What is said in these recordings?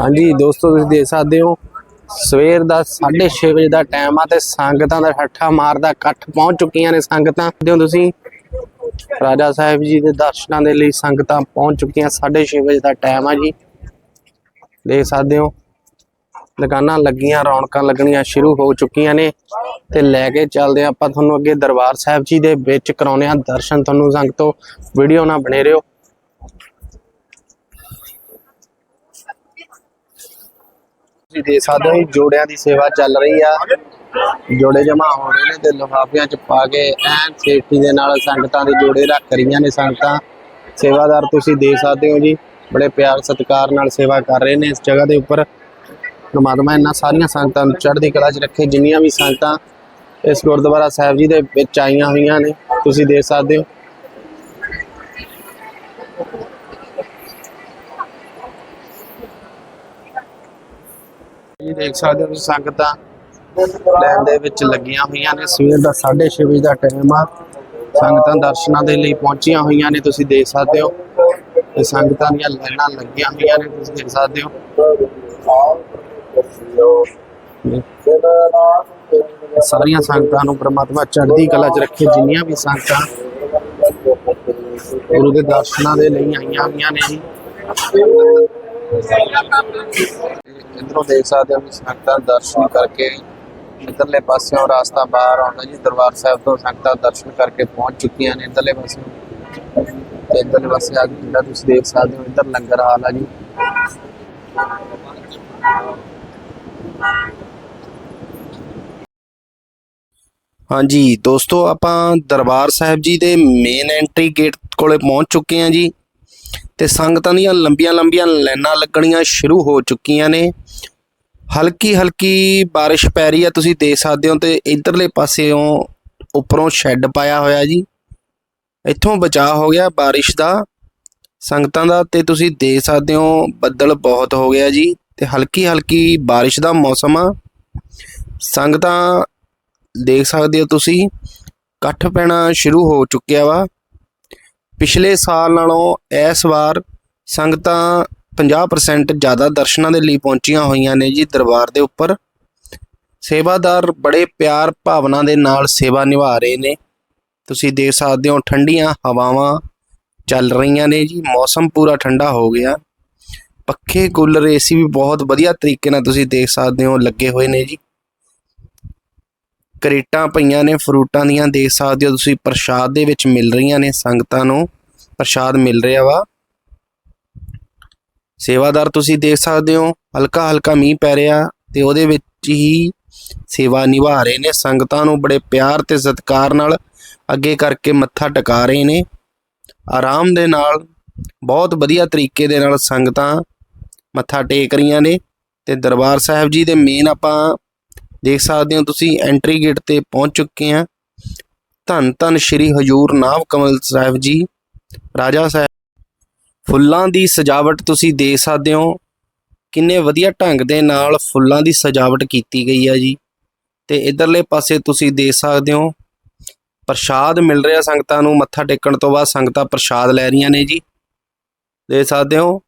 ਹਾਂਜੀ, ਦੋਸਤੋ, ਤੁਸੀਂ ਦੇਖ ਸਕਦੇ ਹੋ। ਸਵੇਰ ਦਾ 6:30 ਵਜੇ ਦਾ ਟਾਈਮ ਆ ਤੇ ਸੰਗਤਾਂ ਦਾ ਠੱਠਾ ਮਾਰਦਾ, ਇਕੱਠ ਪਹੁੰਚ ਚੁੱਕੀਆਂ ਨੇ ਸੰਗਤਾਂ। ਦਿਓ ਤੁਸੀਂ, ਰਾਜਾ ਸਾਹਿਬ ਜੀ ਦੇ ਦਰਸ਼ਨਾਂ ਦੇ ਲਈ ਸੰਗਤਾਂ ਪਹੁੰਚ ਚੁੱਕੀਆਂ 6:30 ਵਜੇ ਦਾ ਟਾਈਮ ਆ ਜੀ। ਦੇਖ ਸਕਦੇ ਹੋ, ਦੁਕਾਨਾਂ ਲੱਗੀਆਂ, ਰੌਣਕਾਂ ਲੱਗਣੀਆਂ ਸ਼ੁਰੂ ਹੋ ਚੁੱਕੀਆਂ ਨੇ। ਤੇ ਲੈ ਕੇ ਚੱਲਦੇ ਹਾਂ ਆਪਾਂ ਤੁਹਾਨੂੰ ਅੱਗੇ ਦਰਬਾਰ ਸਾਹਿਬ ਜੀ ਦੇ ਵਿੱਚ ਕਰਾਉਣੇ ਆ ਦਰਸ਼ਨ ਤੁਹਾਨੂੰ ਸੰਗਤੋ ਵੀਡੀਓ ਨਾ ਬਣੇ ਰਹੋ। ਤੁਸੀਂ ਦੇਖ ਸਕਦੇ ਹੋ ਜੋੜਿਆਂ ਦੀ ਸੇਵਾ ਚੱਲ ਰਹੀ ਆ। ਜੋੜੇ ਜਮਾ ਹੋ ਰਹੇ ਨੇ ਤੇ ਲਿਫਾਫਿਆਂ ਚ ਪਾ ਕੇ ਐਨ ਸੇਫਟੀ ਦੇ ਨਾਲ ਸੰਗਤਾਂ ਦੇ ਜੋੜੇ ਰੱਖ ਰਹੀਆਂ ਨੇ ਸੰਗਤਾਂ। ਸੇਵਾਦਾਰ ਤੁਸੀਂ ਦੇਖ ਸਕਦੇ ਹੋ ਜੀ, ਬੜੇ ਪਿਆਰ ਸਤਿਕਾਰ ਨਾਲ ਸੇਵਾ ਕਰ ਰਹੇ ਨੇ ਇਸ ਜਗ੍ਹਾ ਦੇ ਉੱਪਰ। ਪਰਮਾਤਮਾ ਇਹਨਾਂ ਸਾਰੀਆਂ ਸੰਗਤਾਂ ਨੂੰ ਚੜ੍ਹਦੀ ਕਲਾ 'ਚ ਰੱਖੇ, ਜਿੰਨੀਆਂ ਵੀ ਸੰਗਤਾਂ ਇਸ ਗੁਰਦੁਆਰਾ ਸਾਹਿਬ ਜੀ ਦੇ ਵਿੱਚ ਆਈਆਂ ਹੋਈਆਂ ਨੇ, ਤੁਸੀਂ ਦੇਖ ਸਕਦੇ ਹੋ। ਇਹ ਦੇਖ ਸਕਦੇ ਹੋ ਤੁਸੀਂ ਸੰਗਤਾਂ ਲਾਈਨ ਦੇ ਵਿੱਚ ਲੱਗੀਆਂ ਹੋਈਆਂ ਨੇ। ਸਵੇਰ ਦਾ 6:30 ਵਜੇ ਦਾ ਟਾਈਮ ਆ। ਸੰਗਤਾਂ ਦਰਸ਼ਨਾਂ ਦੇ ਲਈ ਪਹੁੰਚੀਆਂ ਹੋਈਆਂ ਨੇ, ਤੁਸੀਂ ਦੇਖ ਸਕਦੇ ਹੋ। ਤੇ ਸੰਗਤਾਂ ਦੀਆਂ ਲਾਈਨਾਂ ਲੱਗੀਆਂ ਹੋਈਆਂ ਨੇ, ਤੁਸੀਂ ਦੇਖ ਸਕਦੇ ਹੋ। ਸਾਰੀਆਂ ਸੰਗਤਾਂ ਨੂੰ ਪ੍ਰਮਾਤਮਾ ਚੜ੍ਹਦੀ ਕਲਾ 'ਚ ਰੱਖੇ, ਜਿੰਨੀਆਂ ਵੀ ਸੰਗਤਾਂ ਗੁਰੂ ਦੇ ਦਰਸ਼ਨਾਂ ਦੇ ਲਈ ਆਈਆਂ ਹੋਈਆਂ ਨੇ ਜੀ। ਇਧਰੋਂ ਦੇਖ ਸਕਦੇ ਹੋ ਵੀ ਸੰਗਤਾਂ ਦਰਸ਼ਨ ਕਰਕੇ ਇਧਰਲੇ ਪਾਸਿਓਂ ਰਾਸਤਾ ਬਾਹਰ ਆਉਂਦਾ ਜੀ, ਦਰਬਾਰ ਸਾਹਿਬ ਤੋਂ ਸੰਗਤਾਂ ਦਰਸ਼ਨ ਕਰਕੇ ਪਹੁੰਚ ਚੁੱਕੀਆਂ ਨੇ ਇਧਰਲੇ ਪਾਸੇ ਤੇ ਇਧਰਲੇ ਪਾਸੇ ਆ ਕੇ ਜਿਹੜਾ ਤੁਸੀਂ ਦੇਖ ਸਕਦੇ ਹੋ, ਇਧਰ ਲੰਗਰ ਹਾਲ ਆ ਜੀ। ਹਾਂਜੀ, ਦੋਸਤੋ ਆਪਾਂ ਦਰਬਾਰ ਸਾਹਿਬ ਜੀ ਦੇ ਮੇਨ ਐਂਟਰੀ ਗੇਟ ਕੋਲੇ ਪਹੁੰਚ ਚੁੱਕੇ ਹਾਂ ਜੀ। ਤੇ ਸੰਗਤਾਂ ਦੀਆਂ ਲੰਬੀਆਂ ਲੰਬੀਆਂ ਲਾਈਨਾਂ ਲੱਗਣੀਆਂ ਸ਼ੁਰੂ ਹੋ ਚੁੱਕੀਆਂ ਨੇ। ਹਲਕੀ ਹਲਕੀ ਬਾਰਿਸ਼ ਪੈ ਰਹੀ ਆ ਤੁਸੀਂ ਦੇਖ ਸਕਦੇ ਹੋ ਤੇ ਇਧਰਲੇ ਪਾਸਿਓਂ ਉੱਪਰੋਂ ਸ਼ੈੱਡ ਪਾਇਆ ਹੋਇਆ ਜੀ। ਇੱਥੋਂ ਬਚਾਅ ਹੋ ਗਿਆ ਬਾਰਿਸ਼ ਦਾ, ਸੰਗਤਾਂ ਦਾ ਤੇ ਤੁਸੀਂ ਦੇਖ ਸਕਦੇ ਹੋ ਬੱਦਲ ਬਹੁਤ ਹੋ ਗਿਆ ਜੀ ਤੇ ਹਲਕੀ ਹਲਕੀ ਬਾਰਿਸ਼ ਦਾ ਮੌਸਮ ਆ। ਸੰਗਤਾਂ ਦੇਖ ਸਕਦੇ ਹੋ ਤੁਸੀਂ, ਇਕੱਠ ਪੈਣਾ ਸ਼ੁਰੂ ਹੋ ਚੁੱਕਿਆ ਵਾ। ਪਿਛਲੇ ਸਾਲ ਨਾਲੋਂ ਇਸ ਵਾਰ ਸੰਗਤਾਂ 50% ਜ਼ਿਆਦਾ ਦਰਸ਼ਨਾਂ ਦੇ ਲਈ ਪਹੁੰਚੀਆਂ ਹੋਈਆਂ ਨੇ ਜੀ ਦਰਬਾਰ ਦੇ ਉੱਪਰ। ਸੇਵਾਦਾਰ ਬੜੇ ਪਿਆਰ ਭਾਵਨਾ ਦੇ ਨਾਲ ਸੇਵਾ ਨਿਭਾ ਰਹੇ ਨੇ। ਤੁਸੀਂ ਦੇਖ ਸਕਦੇ ਹੋ ਠੰਡੀਆਂ ਹਵਾਵਾਂ ਚੱਲ ਰਹੀਆਂ ਨੇ ਜੀ, ਮੌਸਮ ਪੂਰਾ ਠੰਡਾ ਹੋ ਗਿਆ। ਪੱਖੇ ਕੂਲਰ, ਏਸੀ ਵੀ ਬਹੁਤ ਵਧੀਆ ਤਰੀਕੇ ਨਾਲ ਤੁਸੀਂ ਦੇਖ ਸਕਦੇ ਹੋ ਲੱਗੇ ਹੋਏ ਨੇ ਜੀ। ਕਰੇਟਾਂ ਪਈਆਂ ਨੇ, ਫਰੂਟਾਂ ਦੀਆਂ, ਦੇਖ ਸਕਦੇ ਹੋ ਤੁਸੀਂ, ਪ੍ਰਸ਼ਾਦ ਦੇ ਵਿੱਚ ਮਿਲ ਰਹੀਆਂ ਨੇ, ਸੰਗਤਾਂ ਨੂੰ ਪ੍ਰਸ਼ਾਦ ਮਿਲ ਰਿਹਾ ਵਾ। ਸੇਵਾਦਾਰ ਤੁਸੀਂ ਦੇਖ ਸਕਦੇ ਹੋ ਹਲਕਾ ਹਲਕਾ ਮੀਂਹ ਪੈ ਰਿਹਾ ਤੇ ਉਹਦੇ ਵਿੱਚ ਹੀ ਸੇਵਾ ਨਿਭਾ ਰਹੇ ਨੇ, ਸੰਗਤਾਂ ਨੂੰ ਬੜੇ ਪਿਆਰ ਤੇ ਸਤਿਕਾਰ ਨਾਲ ਅੱਗੇ ਕਰਕੇ ਮੱਥਾ ਟਿਕਾ ਰਹੇ ਨੇ। ਆਰਾਮ ਦੇ ਨਾਲ, ਬਹੁਤ ਵਧੀਆ ਤਰੀਕੇ ਦੇ ਨਾਲ ਸੰਗਤਾਂ ਮੱਥਾ ਟੇਕ ਰਹੀਆਂ ਨੇ ਤੇ ਦਰਬਾਰ ਸਾਹਿਬ ਜੀ ਦੇ ਮੇਨ ਆਪਾਂ ਦੇਖ ਸਕਦੇ ਹੋ ਤੁਸੀਂ ਐਂਟਰੀ ਗੇਟ ਤੇ ਪਹੁੰਚ ਚੁੱਕੇ ਆ ਧੰਨ ਧੰਨ ਸ਼੍ਰੀ ਹਜੂਰ ਨਾਮ ਕਮਲ ਸਾਹਿਬ ਜੀ, ਰਾਜਾ ਸਾਹਿਬ। ਫੁੱਲਾਂ ਦੀ ਸਜਾਵਟ ਤੁਸੀਂ ਦੇਖ ਸਕਦੇ ਹੋ। ਕਿੰਨੇ ਵਧੀਆ ਢੰਗ ਦੇ ਨਾਲ ਫੁੱਲਾਂ ਦੀ ਸਜਾਵਟ ਕੀਤੀ ਗਈ ਹੈ ਜੀ। ਤੇ ਇਧਰਲੇ ਪਾਸੇ ਤੁਸੀਂ ਦੇਖ ਸਕਦੇ ਹੋ, ਪ੍ਰਸ਼ਾਦ ਮਿਲ ਰਿਹਾ ਸੰਗਤਾਂ ਨੂੰ। ਮੱਥਾ ਟੇਕਣ ਤੋਂ ਬਾਅਦ ਸੰਗਤਾਂ ਪ੍ਰਸ਼ਾਦ ਲੈ ਰਹੀਆਂ ਨੇ ਜੀ। ਦੇਖ ਸਕਦੇ ਹੋ,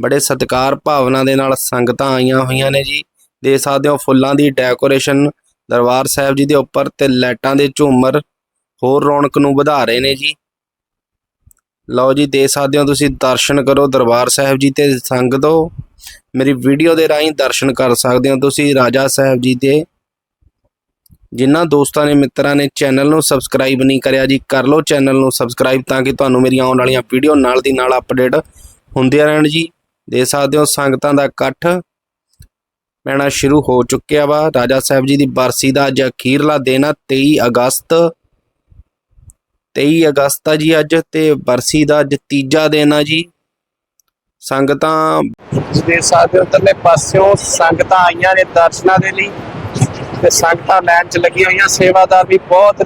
ਬੜੇ ਸਤਿਕਾਰ ਭਾਵਨਾ ਦੇ ਨਾਲ ਸੰਗਤਾਂ ਆਈਆਂ ਹੋਈਆਂ ਨੇ ਜੀ। ਦੇ ਸਕਦੇ ਹੋ। ਫੁੱਲਾਂ ਦੀ ਡੈਕੋਰੇਸ਼ਨ ਦਰਬਾਰ ਸਾਹਿਬ ਜੀ ਦੇ ਉੱਪਰ ਤੇ ਲਾਈਟਾਂ ਦੇ ਝੂਮਰ ਹੋਰ ਰੌਣਕ ਨੂੰ ਵਧਾ ਰਹੇ ਨੇ ਜੀ। ਲਓ ਜੀ, ਦੇ ਸਕਦੇ ਹੋ ਤੁਸੀਂ, ਦਰਸ਼ਨ ਕਰੋ ਦਰਬਾਰ ਸਾਹਿਬ ਜੀ ਤੇ ਸੰਗਤੋ ਮੇਰੀ ਵੀਡੀਓ ਦੇ ਰਾਹੀਂ ਦਰਸ਼ਨ ਕਰ ਸਕਦੇ ਹੋ ਤੁਸੀਂ ਰਾਜਾ ਸਾਹਿਬ ਜੀ ਦੇ। ਜਿਨ੍ਹਾਂ ਦੋਸਤਾਂ ਨੇ, ਮਿੱਤਰਾਂ ਨੇ ਚੈਨਲ ਨੂੰ ਸਬਸਕ੍ਰਾਈਬ ਨਹੀਂ ਕਰਿਆ ਜੀ, ਕਰ ਲਓ ਚੈਨਲ ਨੂੰ ਸਬਸਕ੍ਰਾਈਬ ਤਾਂ ਕਿ ਤੁਹਾਨੂੰ ਮੇਰੀਆਂ ਆਉਣ ਵਾਲੀਆਂ ਵੀਡੀਓ ਨਾਲ ਦੀ ਨਾਲ ਅਪਡੇਟ ਹੁੰਦੀਆਂ ਰਹਿਣ ਜੀ। ਦੇ ਸਕਦੇ ਹੋ, ਸੰਗਤਾਂ ਦਾ ਇਕੱਠ ਪੈਣਾ ਸ਼ੁਰੂ ਹੋ ਚੁੱਕਿਆ ਵਾ। ਰਾਜਾ ਸਾਹਿਬ ਜੀ ਦੀ ਬਰਸੀ ਦਾ ਅੱਜ ਅਖੀਰਲਾ ਦਿਨ ਆ 23 ਅਗਸਤ। 23 ਅਗਸਤ ਆ ਜੀ ਅੱਜ ਤੇ ਬਰਸੀ ਦਾ ਅੱਜ ਤੀਜਾ ਦਿਨ ਆ ਜੀ। ਸੰਗਤਾਂ ਦੇ ਸਕਦੇ ਉਧਰਲੇ ਪਾਸਿਓਂ ਸੰਗਤਾਂ ਆਈਆਂ ਨੇ ਦਰਸ਼ਨਾਂ ਦੇ ਲਈ ਤੇ ਸੰਗਤਾਂ ਲੈਣ 'ਚ ਲੱਗੀਆਂ ਹੋਈਆਂ। ਸੇਵਾਦਾਰ ਵੀ ਬਹੁਤ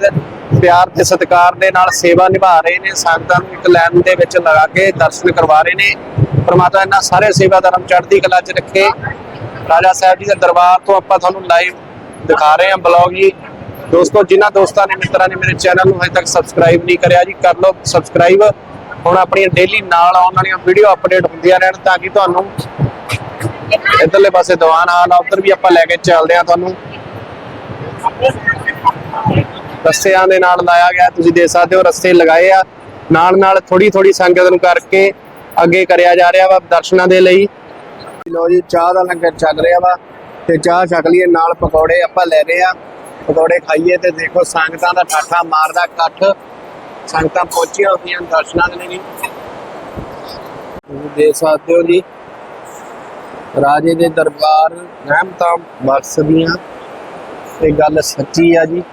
ਪਿਆਰ ਤੇ ਸਤਿਕਾਰ ਦੇ ਨਾਲ ਸੇਵਾ ਨਿਭਾ ਰਹੇ ਨੇ। ਸੰਗਤਾਂ ਨੂੰ ਇੱਕ ਲਾਈਨ ਦੇ ਵਿੱਚ ਲਗਾ ਕੇ ਦਰਸ਼ਨ ਕਰਵਾ ਰਹੇ ਨੇ। ਪ੍ਰਮਾਤਮਾ ਇਹਨਾਂ ਸਾਰੇ ਸੇਵਾਦਾਰਾਂ ਨੂੰ ਚੜ੍ਹਦੀ ਕਲਾ 'ਚ ਰੱਖੇ। ਰਾਜਾ ਸਾਹਿਬ ਜੀ ਦੇ ਦਰਬਾਰ ਤੋਂ ਆਪਾਂ ਤੁਹਾਨੂੰ ਲਾਈਵ ਦਿਖਾ ਰਹੇ ਹਾਂ ਬਲੌਗ ਜੀ। ਦੋਸਤੋ, ਜਿਨ੍ਹਾਂ ਦੋਸਤਾਂ ਨੇ, ਮਿੱਤਰਾਂ ਨੇ ਮੇਰੇ ਚੈਨਲ ਨੂੰ ਹਜੇ ਤੱਕ ਸਬਸਕ੍ਰਾਈਬ ਨਹੀਂ ਕਰਿਆ ਜੀ, ਕਰ ਲਓ ਸਬਸਕ੍ਰਾਈਬ ਹੁਣ ਆਪਣੀਆਂ ਡੇਲੀ ਨਾਲ ਆਉਣ ਵਾਲੀਆਂ ਵੀਡੀਓ ਅਪਡੇਟ ਹੁੰਦੀਆਂ ਰਹਿਣ ਤਾਂ ਕਿ ਤੁਹਾਨੂੰ ਇਧਰਲੇ ਪਾਸੇ ਦੀਵਾਨ ਹਾਲ ਉਧਰ ਵੀ ਆਪਾਂ ਲੈ ਕੇ ਚੱਲਦੇ ਆ ਤੁਹਾਨੂੰ। ਰਸਤਿਆਂ ਦੇ ਨਾਲ ਲਾਇਆ ਗਿਆ, ਤੁਸੀਂ ਦੇਖ ਸਕਦੇ ਹੋ ਰਸਤੇ ਲਗਾਏ ਆ। ਨਾਲ ਨਾਲ ਥੋੜੀ ਥੋੜੀ ਸੰਗਤ ਨੂੰ ਕਰਕੇ ਅੱਗੇ ਕਰਿਆ ਜਾ ਰਿਹਾ ਵਾ ਦਰਸ਼ਨਾਂ ਦੇ ਲਈ। ਲੋ ਜੀ, ਚਾਹ ਦਾ ਲੰਗਰ ਚੱਲ ਰਿਹਾ ਵਾ ਤੇ ਚਾਹ ਛਕ ਲਈਏ, ਨਾਲ ਪਕੌੜੇ ਆਪਾਂ ਲੈ ਰਹੇ ਆ ਪਕੌੜੇ ਖਾਈਏ ਤੇ ਦੇਖੋ ਸੰਗਤਾਂ ਦਾ ਠਾਠਾ ਮਾਰਦਾ ਇਕੱਠ। ਸੰਗਤਾਂ ਪਹੁੰਚੀਆਂ ਹੋਈਆਂ ਦਰਸ਼ਨਾਂ ਦੇ ਲਈ। ਤੁਸੀਂ ਦੇਖ ਸਕਦੇ ਹੋ ਜੀ, ਰਾਜੇ ਦੇ ਦਰਬਾਰ ਰਹਿਮਤਾਂ ਬਖਸ਼ਦੀਆਂ ਇਹ ਗੱਲ ਸੱਚੀ ਆ ਜੀ।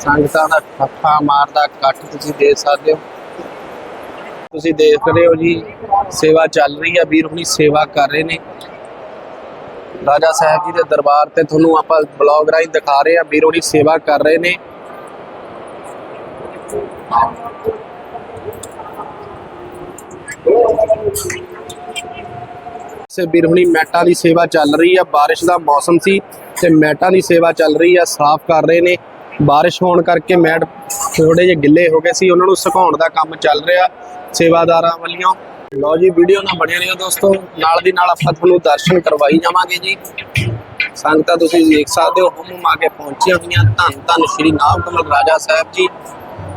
ਸੰਗਤਾਂ ਦਾ ਠੱਠਾ ਮਾਰਦਾ ਇਕੱਠ ਤੁਸੀਂ ਦੇਖ ਸਕਦੇ ਹੋ। ਤੁਸੀਂ ਦੇਖ ਰਹੇ ਹੋ ਜੀ, ਸੇਵਾ ਚੱਲ ਰਹੀ ਹੈ ਵੀਰ ਹੁਣੀ ਸੇਵਾ ਕਰ ਰਹੇ ਨੇ। ਰਾਜਾ ਸਾਹਿਬ ਜੀ ਦੇ ਦਰਬਾਰ ਤੇ ਤੁਹਾਨੂੰ ਆਪਾਂ ਬਲੌਗ ਰਾਹੀਂ ਦਿਖਾ ਰਹੇ ਹਾਂ ਵੀਰ ਹੁਣੀ ਸੇਵਾ ਕਰ ਰਹੇ ਨੇ। ਸੇ ਵੀਰ ਹੁਣੀ ਮੈਟਾਂ ਦੀ ਸੇਵਾ ਚੱਲ ਰਹੀ ਆ, ਬਾਰਿਸ਼ ਦਾ ਮੌਸਮ ਸੀ ਤੇ ਮੈਟਾਂ ਦੀ ਸੇਵਾ ਚੱਲ ਰਹੀ ਆ, ਸਾਫ਼ ਕਰ ਰਹੇ ਨੇ। ਬਾਰਿਸ਼ ਹੋਣ ਕਰਕੇ ਮੈਟ ਥੋੜੇ ਜਿਹੇ ਗਿੱਲੇ ਹੋ ਗਏ ਸੀ, ਉਹਨਾਂ ਨੂੰ ਸੁਕਾਉਣ ਦਾ ਕੰਮ ਚੱਲ ਰਿਹਾ। ਸੇਵਾਦਾਰਾਂ ਵੱਲੋਂ। ਲਓ ਜੀ ਵੀਡੀਓ ਨਾਲ ਬਣੇ ਰਹੋ ਦੋਸਤੋ। ਨਾਲ ਦੀ ਨਾਲ ਆਪਾਂ ਤੁਹਾਨੂੰ ਦਰਸ਼ਨ ਕਰਵਾਈ ਜਾਵਾਂਗੇ ਜੀ। ਸੰਗਤਾਂ ਤੁਸੀਂ ਦੇਖ ਸਕਦੇ ਹੋ ਹਮ ਆ ਕੇ ਪਹੁੰਚੀਆਂ ਹੋਈਆਂ। ਧੰਨ ਧੰਨ ਸ਼੍ਰੀ ਨਾਮ ਕਮਲ ਰਾਜਾ ਸਾਹਿਬ ਜੀ।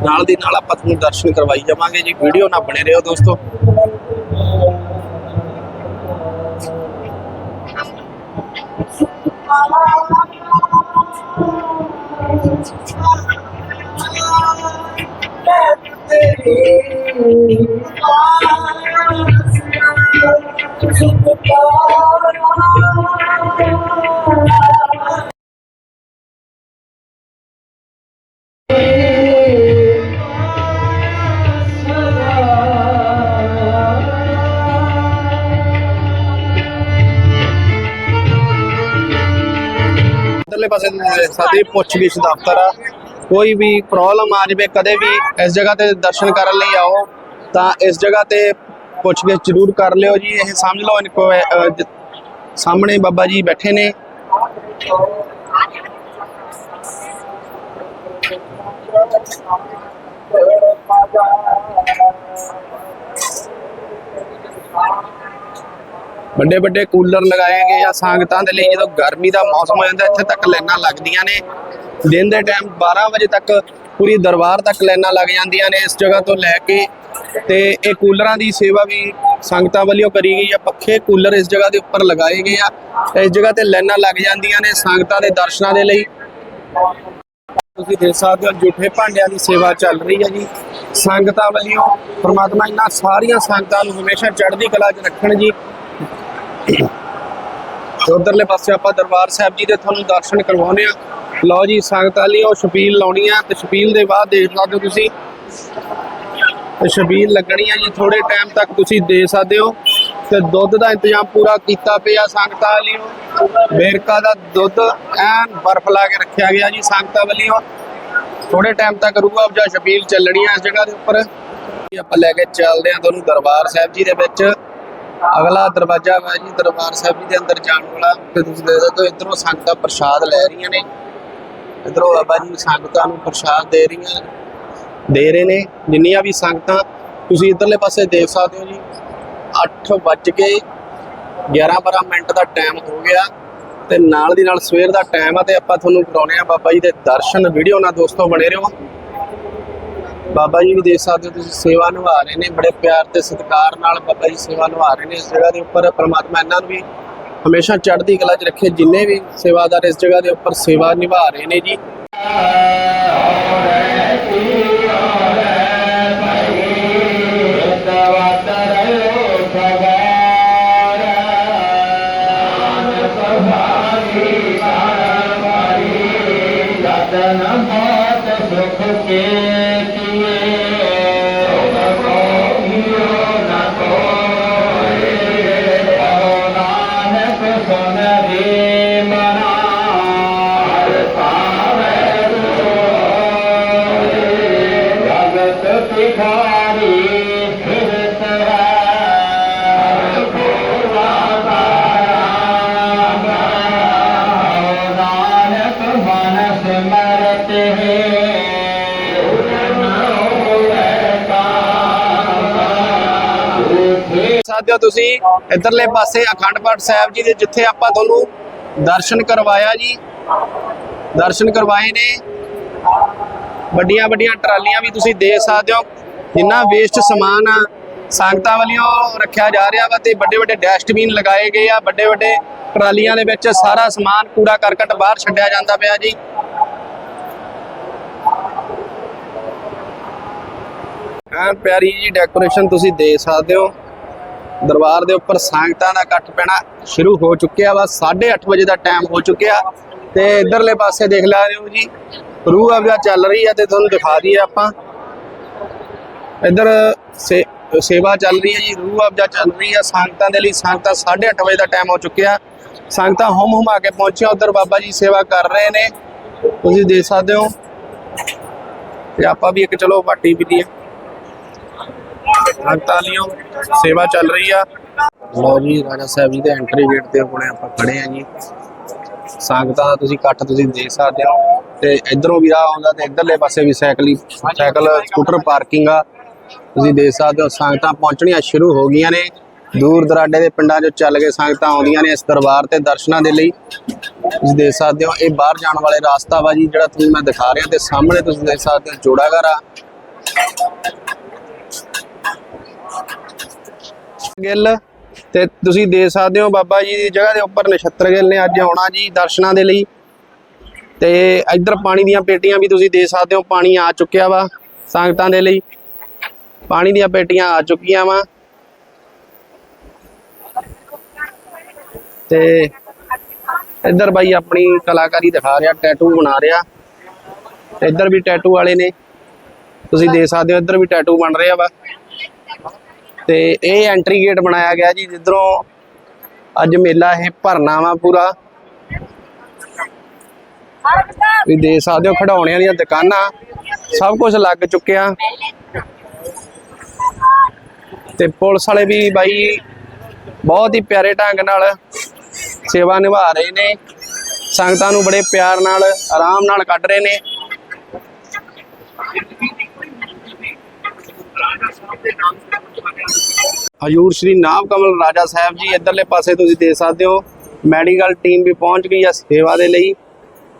ਨਾਲ ਦੀ ਨਾਲ ਆਪਾਂ ਤੁਹਾਨੂੰ ਦਰਸ਼ਨ ਕਰਵਾਈ ਜਾਵਾਂਗੇ ਜੀ। ਵੀਡੀਓ ਨਾ ਬਣੇ ਰਹੋ ਦੋਸਤੋ। ਇਧਰਲੇ ਪਾਸੇ ਸਾਡੀ ਪੁੱਛਗਿੱਛ ਦਫ਼ਤਰ ਆ। ਕੋਈ ਵੀ ਪ੍ਰੋਬਲਮ ਆ ਜਾਵੇ, ਕਦੇ ਵੀ ਇਸ ਜਗ੍ਹਾ ਤੇ ਦਰਸ਼ਨ ਕਰਨ ਲਈ ਆਓ, ਤਾਂ ਇਸ ਜਗ੍ਹਾ ਤੇ ਪੁੱਛਗਿੱਛ ਜ਼ਰੂਰ ਕਰ ਲਿਓ ਜੀ। ਇਹ ਸਮਝ ਲਓ ਇਨਕੋ ਸਾਹਮਣੇ ਬਾਬਾ ਜੀ ਬੈਠੇ ਨੇ। ਵੱਡੇ ਵੱਡੇ ਕੂਲਰ ਲਗਾਏ ਗਏ ਆ ਸੰਗਤਾਂ ਦੇ ਲਈ, ਜਦੋਂ ਗਰਮੀ ਦਾ ਮੌਸਮ ਹੋ ਜਾਂਦਾ, ਇੱਥੇ ਤੱਕ ਲਾਈਨਾਂ ਲੱਗਦੀਆਂ ਨੇ। ਦਿਨ ਦੇ ਟਾਈਮ 12 ਵਜੇ ਤੱਕ ਪੂਰੀ ਦਰਬਾਰ ਤੱਕ ਲਾਈਨਾਂ ਲੱਗ ਜਾਂਦੀਆਂ ਨੇ ਇਸ ਜਗ੍ਹਾ ਤੋਂ ਲੈ ਕੇ। ਤੇ ਇਹ ਕੂਲਰਾਂ ਦੀ ਸੇਵਾ ਵੀ ਸੰਗਤਾਂ ਵੱਲੋਂ ਕਰੀ ਗਈ ਆ। ਪੱਖੇ ਕੂਲਰ ਇਸ ਜਗ੍ਹਾ ਦੇ ਉੱਪਰ ਲਗਾਏ ਗਏ ਆ। ਇਸ ਜਗ੍ਹਾ ਤੇ ਲਾਈਨਾਂ ਲੱਗ ਜਾਂਦੀਆਂ ਨੇ ਸੰਗਤਾਂ ਦੇ ਦਰਸ਼ਨਾਂ ਦੇ ਲਈ। ਤੁਸੀਂ ਦੇਖ ਸਕਦੇ ਹੋ, ਜੂਠੇ ਭਾਂਡਿਆਂ ਦੀ ਸੇਵਾ ਚੱਲ ਰਹੀ ਹੈ ਜੀ। ਸੰਗਤਾਂ ਵੱਲੋਂ ਪ੍ਰਮਾਤਮਾ ਇਹਨਾਂ ਸਾਰੀਆਂ ਸੰਗਤਾਂ ਨੂੰ ਹਮੇਸ਼ਾ ਚੜ੍ਹਦੀ ਕਲਾ 'ਚ ਰੱਖਣ ਜੀ। ਉਧਰਲੇ ਪਾਸੇ ਆਪਾਂ ਦਰਬਾਰ ਸਾਹਿਬ ਜੀ ਦੇ ਤੁਹਾਨੂੰ ਦਰਸ਼ਨ ਕਰਵਾਉਨੇ ਆ ਲਓ ਜੀ, ਸੰਗਤਾਂ ਲਈ ਉਹ ਛਪੀਲ ਲਾਉਣੀ ਆ ਤੇ ਛਪੀਲ ਦੇ ਬਾਅਦ ਦੇਖ ਸਕਦੇ ਹੋ ਤੁਸੀਂ। ਛਬੀਲ ਲੱਗਣੀ ਆ ਜੀ ਥੋੜੇ ਟਾਈਮ ਤੱਕ ਤੁਸੀਂ ਦੇ ਸਕਦੇ ਹੋ। ਤੇ ਦੁੱਧ ਦਾ ਇੰਤਜ਼ਾਮ ਪੂਰਾ ਕੀਤਾ ਪਿਆ ਸੰਗਤਾਂ ਵੱਲੋਂ ਬੇਰਕਾ ਦਾ ਦੁੱਧ ਐਨ ਬਰਫ਼ ਲਾ ਕੇ ਰੱਖਿਆ ਗਿਆ ਜੀ ਸੰਗਤਾਂ ਵੱਲੋਂ ਥੋੜੇ ਟਾਈਮ ਤੱਕ ਰੂਹ ਅਫਜਾ ਛਬੀਲ ਚੱਲਣੀ ਆ ਇਸ ਜਗ੍ਹਾ ਦੇ ਉੱਪਰ। ਆਪਾਂ ਲੈ ਕੇ ਚੱਲਦੇ ਆ ਤੁਹਾਨੂੰ ਦਰਬਾਰ ਸਾਹਿਬ ਜੀ ਦੇ ਵਿੱਚ। ਅਗਲਾ ਦਰਵਾਜ਼ਾ ਹੈ ਜੀ ਦਰਬਾਰ ਸਾਹਿਬ ਜੀ ਦੇ ਅੰਦਰ ਜਾਣ ਵਾਲਾ। ਤੇ ਤੁਸੀਂ ਦੇਖ ਸਕਦੇ ਹੋ ਇਧਰੋਂ ਸੰਗਤਾਂ ਪ੍ਰਸ਼ਾਦ ਲੈ ਰਹੀਆਂ ਨੇ। ਇਧਰੋਂ ਬਾਬਾ ਜੀ ਸੰਗਤਾਂ ਨੂੰ ਪ੍ਰਸ਼ਾਦ ਦੇ ਰਹੀਆਂ ਦੇ ਰਹੇ ਨੇ। ਜਿੰਨੀਆਂ ਵੀ ਸੰਗਤਾਂ, ਤੁਸੀਂ ਇਧਰਲੇ ਪਾਸੇ ਦੇਖ ਸਕਦੇ ਹੋ ਜੀ 8 ਵੱਜ ਕੇ 11 12 ਮਿੰਟ ਦਾ ਟਾਈਮ ਹੋ ਗਿਆ। ਤੇ ਨਾਲ ਦੀ ਨਾਲ ਸਵੇਰ ਦਾ ਟਾਈਮ ਆ ਤੇ ਆਪਾਂ ਤੁਹਾਨੂੰ ਕਰਾਉਣੇ ਆ ਬਾਬਾ ਜੀ ਦੇ ਦਰਸ਼ਨ। ਵੀਡੀਓ ਨਾਲ ਦੋਸਤੋ ਬਣੇ ਰਹੋ। ਬਾਬਾ ਜੀ ਵੀ ਦੇਖ ਸਕਦੇ ਹੋ ਤੁਸੀਂ ਸੇਵਾ ਨਿਭਾ ਰਹੇ ਨੇ, ਬੜੇ ਪਿਆਰ ਤੇ ਸਤਿਕਾਰ ਨਾਲ ਬਾਬਾ ਜੀ ਸੇਵਾ ਨਿਭਾ ਰਹੇ ਨੇ। ਇਸ ਜਗ੍ਹਾ ਦੇ ਉੱਪਰ ਪਰਮਾਤਮਾ ਇਹਨਾਂ ਨੂੰ ਵੀ ਹਮੇਸ਼ਾ ਚੜ੍ਹਦੀ ਕਲਾ 'ਚ ਰੱਖੇ, ਜਿੰਨੇ ਵੀ ਸੇਵਾਦਾਰ ਇਸ ਜਗ੍ਹਾ ਦੇ ਉੱਪਰ ਸੇਵਾ ਨਿਭਾ ਰਹੇ ਨੇ ਜੀ। ਸਕਦੇ ਹੋ ਤੁਸੀਂ। ਇਧਰਲੇ ਪਾਸੇ ਅਖੰਡ ਪਾਠ ਸਾਹਿਬ ਜੀ ਦੇ, ਜਿੱਥੇ ਆਪਾਂ ਤੁਹਾਨੂੰ ਦਰਸ਼ਨ ਕਰਵਾਇਆ ਜੀ। ਦਰਸ਼ਨ ਕਰਵਾਏ ਨੇ। ਵੱਡੀਆਂ ਵੱਡੀਆਂ ਟਰਾਲੀਆਂ ਵੀ ਤੁਸੀਂ ਦੇਖ ਸਕਦੇ ਹੋ। ਜਿੰਨਾ ਵੇਸਟ ਸਮਾਨ ਆ, ਸੰਗਤਾਂ ਵੱਲੋਂ ਰੱਖਿਆ ਜਾ ਰਿਹਾ ਵਾ ਤੇ ਵੱਡੇ ਵੱਡੇ ਡਸਟਬਿਨ ਲਗਾਏ ਗਏ ਆ। ਵੱਡੇ ਵੱਡੇ ਟਰਾਲੀਆਂ ਦੇ ਵਿੱਚ ਸਾਰਾ ਸਮਾਨ ਕੂੜਾ ਕਰਕਟ ਬਾਹਰ ਛੱਡਿਆ ਜਾਂਦਾ ਪਿਆ ਜੀ। ਐਨ ਪਿਆਰੀ ਜੀ ਡੈਕੋਰੇਸ਼ਨ ਤੁਸੀਂ ਦੇਖ ਸਕਦੇ ਹੋ। ਦਰਬਾਰ ਦੇ ਉੱਪਰ ਸੰਗਤਾਂ ਦਾ ਇਕੱਠ ਪੈਣਾ ਸ਼ੁਰੂ ਹੋ ਚੁੱਕਿਆ ਵਾ 8:30 ਵਜੇ ਦਾ ਟਾਈਮ ਹੋ ਚੁੱਕਿਆ। ਤੇ ਇਧਰਲੇ ਪਾਸੇ ਦੇਖ ਲੈ ਰਹੇ ਹੋ ਜੀ, ਰੂਹ ਅਬਜਾ ਚੱਲ ਰਹੀ ਆ ਤੇ ਤੁਹਾਨੂੰ ਦਿਖਾ ਦਈਏ ਆਪਾਂ। ਇਧਰ ਸੇ, ਸੇਵਾ ਚੱਲ ਰਹੀ ਹੈ ਜੀ, ਰੂਹ ਅਬਜਾ ਚੱਲ ਰਹੀ ਆ, ਸੰਗਤਾਂ ਦੇ ਲਈ ਸੰਗਤਾਂ 8:30 ਵਜੇ ਦਾ ਟਾਈਮ ਹੋ ਚੁੱਕਿਆ। ਸੰਗਤਾਂ ਹੁਮ ਹੁਮਾ ਕੇ ਪਹੁੰਚੀਆਂ, ਉਧਰ ਬਾਬਾ ਜੀ ਸੇਵਾ ਕਰ ਰਹੇ ਨੇ। ਤੁਸੀਂ ਦੇਖ ਸਕਦੇ ਹੋ। ਤੇ ਆਪਾਂ ਵੀ ਇੱਕ, ਚਲੋ, ਪਾਰਟੀ ਵੀ ਲਈਏ। ਸੰਗਤਾਂ ਲਿਓ ਸੇਵਾ ਚੱਲ ਰਹੀ ਆ। ਲਓ ਜੀ, ਰਾਜਾ ਸਾਹਿਬ ਜੀ ਦੇ ਐਂਟਰੀ ਗੇਟ ਦੇ ਕੋਲੇ ਆਪਾਂ ਖੜੇ ਆ ਜੀ। ਸੰਗਤਾਂ ਤੁਸੀਂ ਇਕੱਠ ਤੁਸੀਂ ਦੇਖ ਸਕਦੇ ਹੋ। ਤੇ ਇਧਰੋਂ ਵੀ ਰਾਹ ਆਉਂਦਾ ਤੇ ਇਧਰਲੇ ਪਾਸੇ ਵੀ ਸਾਈਕਲ ਸਾਈਕਲ, ਸਕੂਟਰ ਪਾਰਕਿੰਗ ਆ। ਤੁਸੀਂ ਦੇਖ ਸਕਦੇ ਹੋ, ਸੰਗਤਾਂ ਪਹੁੰਚਣੀਆਂ ਸ਼ੁਰੂ ਹੋ ਗਈਆਂ ਨੇ। ਦੂਰ ਦਰਾਡੇ ਦੇ ਪਿੰਡਾਂ 'ਚੋਂ ਚੱਲ ਕੇ ਸੰਗਤਾਂ ਆਉਂਦੀਆਂ ਨੇ ਇਸ ਦਰਬਾਰ ਤੇ ਦਰਸ਼ਨਾਂ ਦੇ ਲਈ। ਤੁਸੀਂ ਦੇਖ ਸਕਦੇ ਹੋ, ਇਹ ਬਾਹਰ ਜਾਣ ਵਾਲੇ ਰਾਸਤਾ ਵਾ ਜੀ, ਜਿਹੜਾ ਤੁਹਾਨੂੰ ਮੈਂ ਦਿਖਾ ਰਿਹਾ ਤੇ ਸਾਹਮਣੇ ਤੁਸੀਂ ਦੇਖ ਸਕਦੇ ਹੋ ਜੋੜਾਗਰ ਆ। ਗਿੱਲ ਤੇ ਤੁਸੀਂ ਦੇਖ ਸਕਦੇ ਹੋ ਬਾਬਾ ਜੀ ਦੀ ਜਗ੍ਹਾ ਦੇ ਉੱਪਰ ਨਛੱਤਰ ਗਿੱਲ ਨੇ ਅੱਜ ਆਉਣਾ ਜੀ ਦਰਸ਼ਨਾਂ ਦੇ ਲਈ। ਤੇ ਇੱਧਰ ਪਾਣੀ ਦੀਆਂ ਪੇਟੀਆਂ ਵੀ ਤੁਸੀਂ ਦੇ ਸਕਦੇ ਹੋ, ਪਾਣੀ ਆ ਚੁੱਕਿਆ ਵਾ ਸੰਗਤਾਂ ਦੇ ਲਈ। ਪਾਣੀ ਦੀਆਂ ਪੇਟੀਆਂ ਆ ਚੁੱਕੀਆਂ ਵਾ। ਤੇ ਇੱਧਰ ਬਾਈ ਆਪਣੀ ਕਲਾਕਾਰੀ ਦਿਖਾ ਰਿਹਾ, ਟੈਟੂ ਬਣਾ ਰਿਹਾ। ਇੱਧਰ ਵੀ ਟੈਟੂ ਵਾਲੇ ਨੇ। ਤੁਸੀਂ ਦੇਖ ਸਕਦੇ ਹੋ, ਇੱਧਰ ਵੀ ਟੈਟੂ ਬਣ ਰਿਹਾ ਵਾ। ਤੇ ਇਹ ਐਂਟਰੀ ਗੇਟ ਬਣਾਇਆ ਗਿਆ ਜੀ, ਜਿੱਧਰੋਂ ਅੱਜ ਮੇਲਾ ਇਹ ਭਰਨਾ ਵਾ ਪੂਰਾ। ਵੀ ਦੇ ਸਕਦੇ ਹੋ ਖਿਡੌਣਿਆਂ ਦੀਆਂ ਦੁਕਾਨਾਂ, ਸਭ ਕੁਝ ਲੱਗ ਚੁੱਕਿਆ। ਤੇ ਪੁਲਿਸ ਵਾਲੇ ਵੀ ਬਾਈ ਬਹੁਤ ਹੀ ਪਿਆਰੇ ਢੰਗ ਨਾਲ ਸੇਵਾ ਨਿਭਾ ਰਹੇ ਨੇ। ਸੰਗਤਾਂ ਨੂੰ ਬੜੇ ਪਿਆਰ ਨਾਲ, ਆਰਾਮ ਨਾਲ ਕੱਢ ਰਹੇ ਨੇ। ਹਜੂਰ ਸ਼੍ਰੀ ਨਾਭ ਕਮਲ ਰਾਜਾ ਸਾਹਿਬ ਜੀ, ਇਧਰਲੇ ਪਾਸੇ ਤੁਸੀਂ ਦੇਖ ਸਕਦੇ ਹੋ, ਮੈਡੀਕਲ ਟੀਮ ਵੀ ਪਹੁੰਚ ਗਈ ਹੈ ਸੇਵਾ ਦੇ ਲਈ।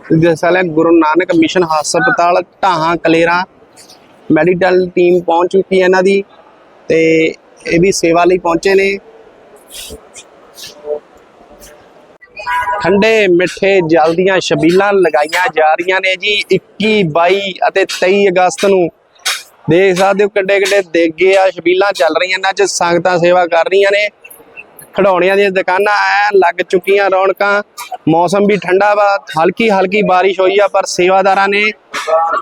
ਤੁਸੀਂ ਗੁਰੂ ਨਾਨਕ ਮਿਸ਼ਨ ਹਸਪਤਾਲ ਢਾਹਾਂ ਕਲੇਰਾ ਮੈਡੀਕਲ ਟੀਮ ਪਹੁੰਚ ਚੁੱਕੀ ਹੈ ਇਹਨਾਂ ਦੀ ਤੇ ਇਹ ਵੀ ਸੇਵਾ ਲਈ ਪਹੁੰਚੇ ਨੇ। ਠੰਡੇ ਮਿੱਠੇ ਜਲ ਦੀਆਂ ਛਬੀਲਾਂ ਲਗਾਈਆਂ ਜਾ ਰਹੀਆਂ ਨੇ ਜੀ 21 22 ਅਤੇ 23 ਅਗਸਤ ਨੂੰ ਦੇਖ ਸਕਦੇ ਹੋ ਕਿੱਡੇ ਕਿੱਡੇ ਦੇਗੇ ਆ ਛਬੀਲਾਂ ਚੱਲ ਰਹੀਆਂ ਇਹਨਾਂ 'ਚ ਸੰਗਤਾਂ ਸੇਵਾ ਕਰ ਰਹੀਆਂ ਨੇ। ਖਿਡੌਣਿਆਂ ਦੀਆਂ ਦੁਕਾਨਾਂ ਐ ਲੱਗ ਚੁੱਕੀਆਂ ਰੌਣਕਾਂ। ਮੌਸਮ ਵੀ ਠੰਡਾ ਵਾ, ਹਲਕੀ ਹਲਕੀ ਬਾਰਿਸ਼ ਹੋਈ ਆ, ਪਰ ਸੇਵਾਦਾਰਾਂ ਨੇ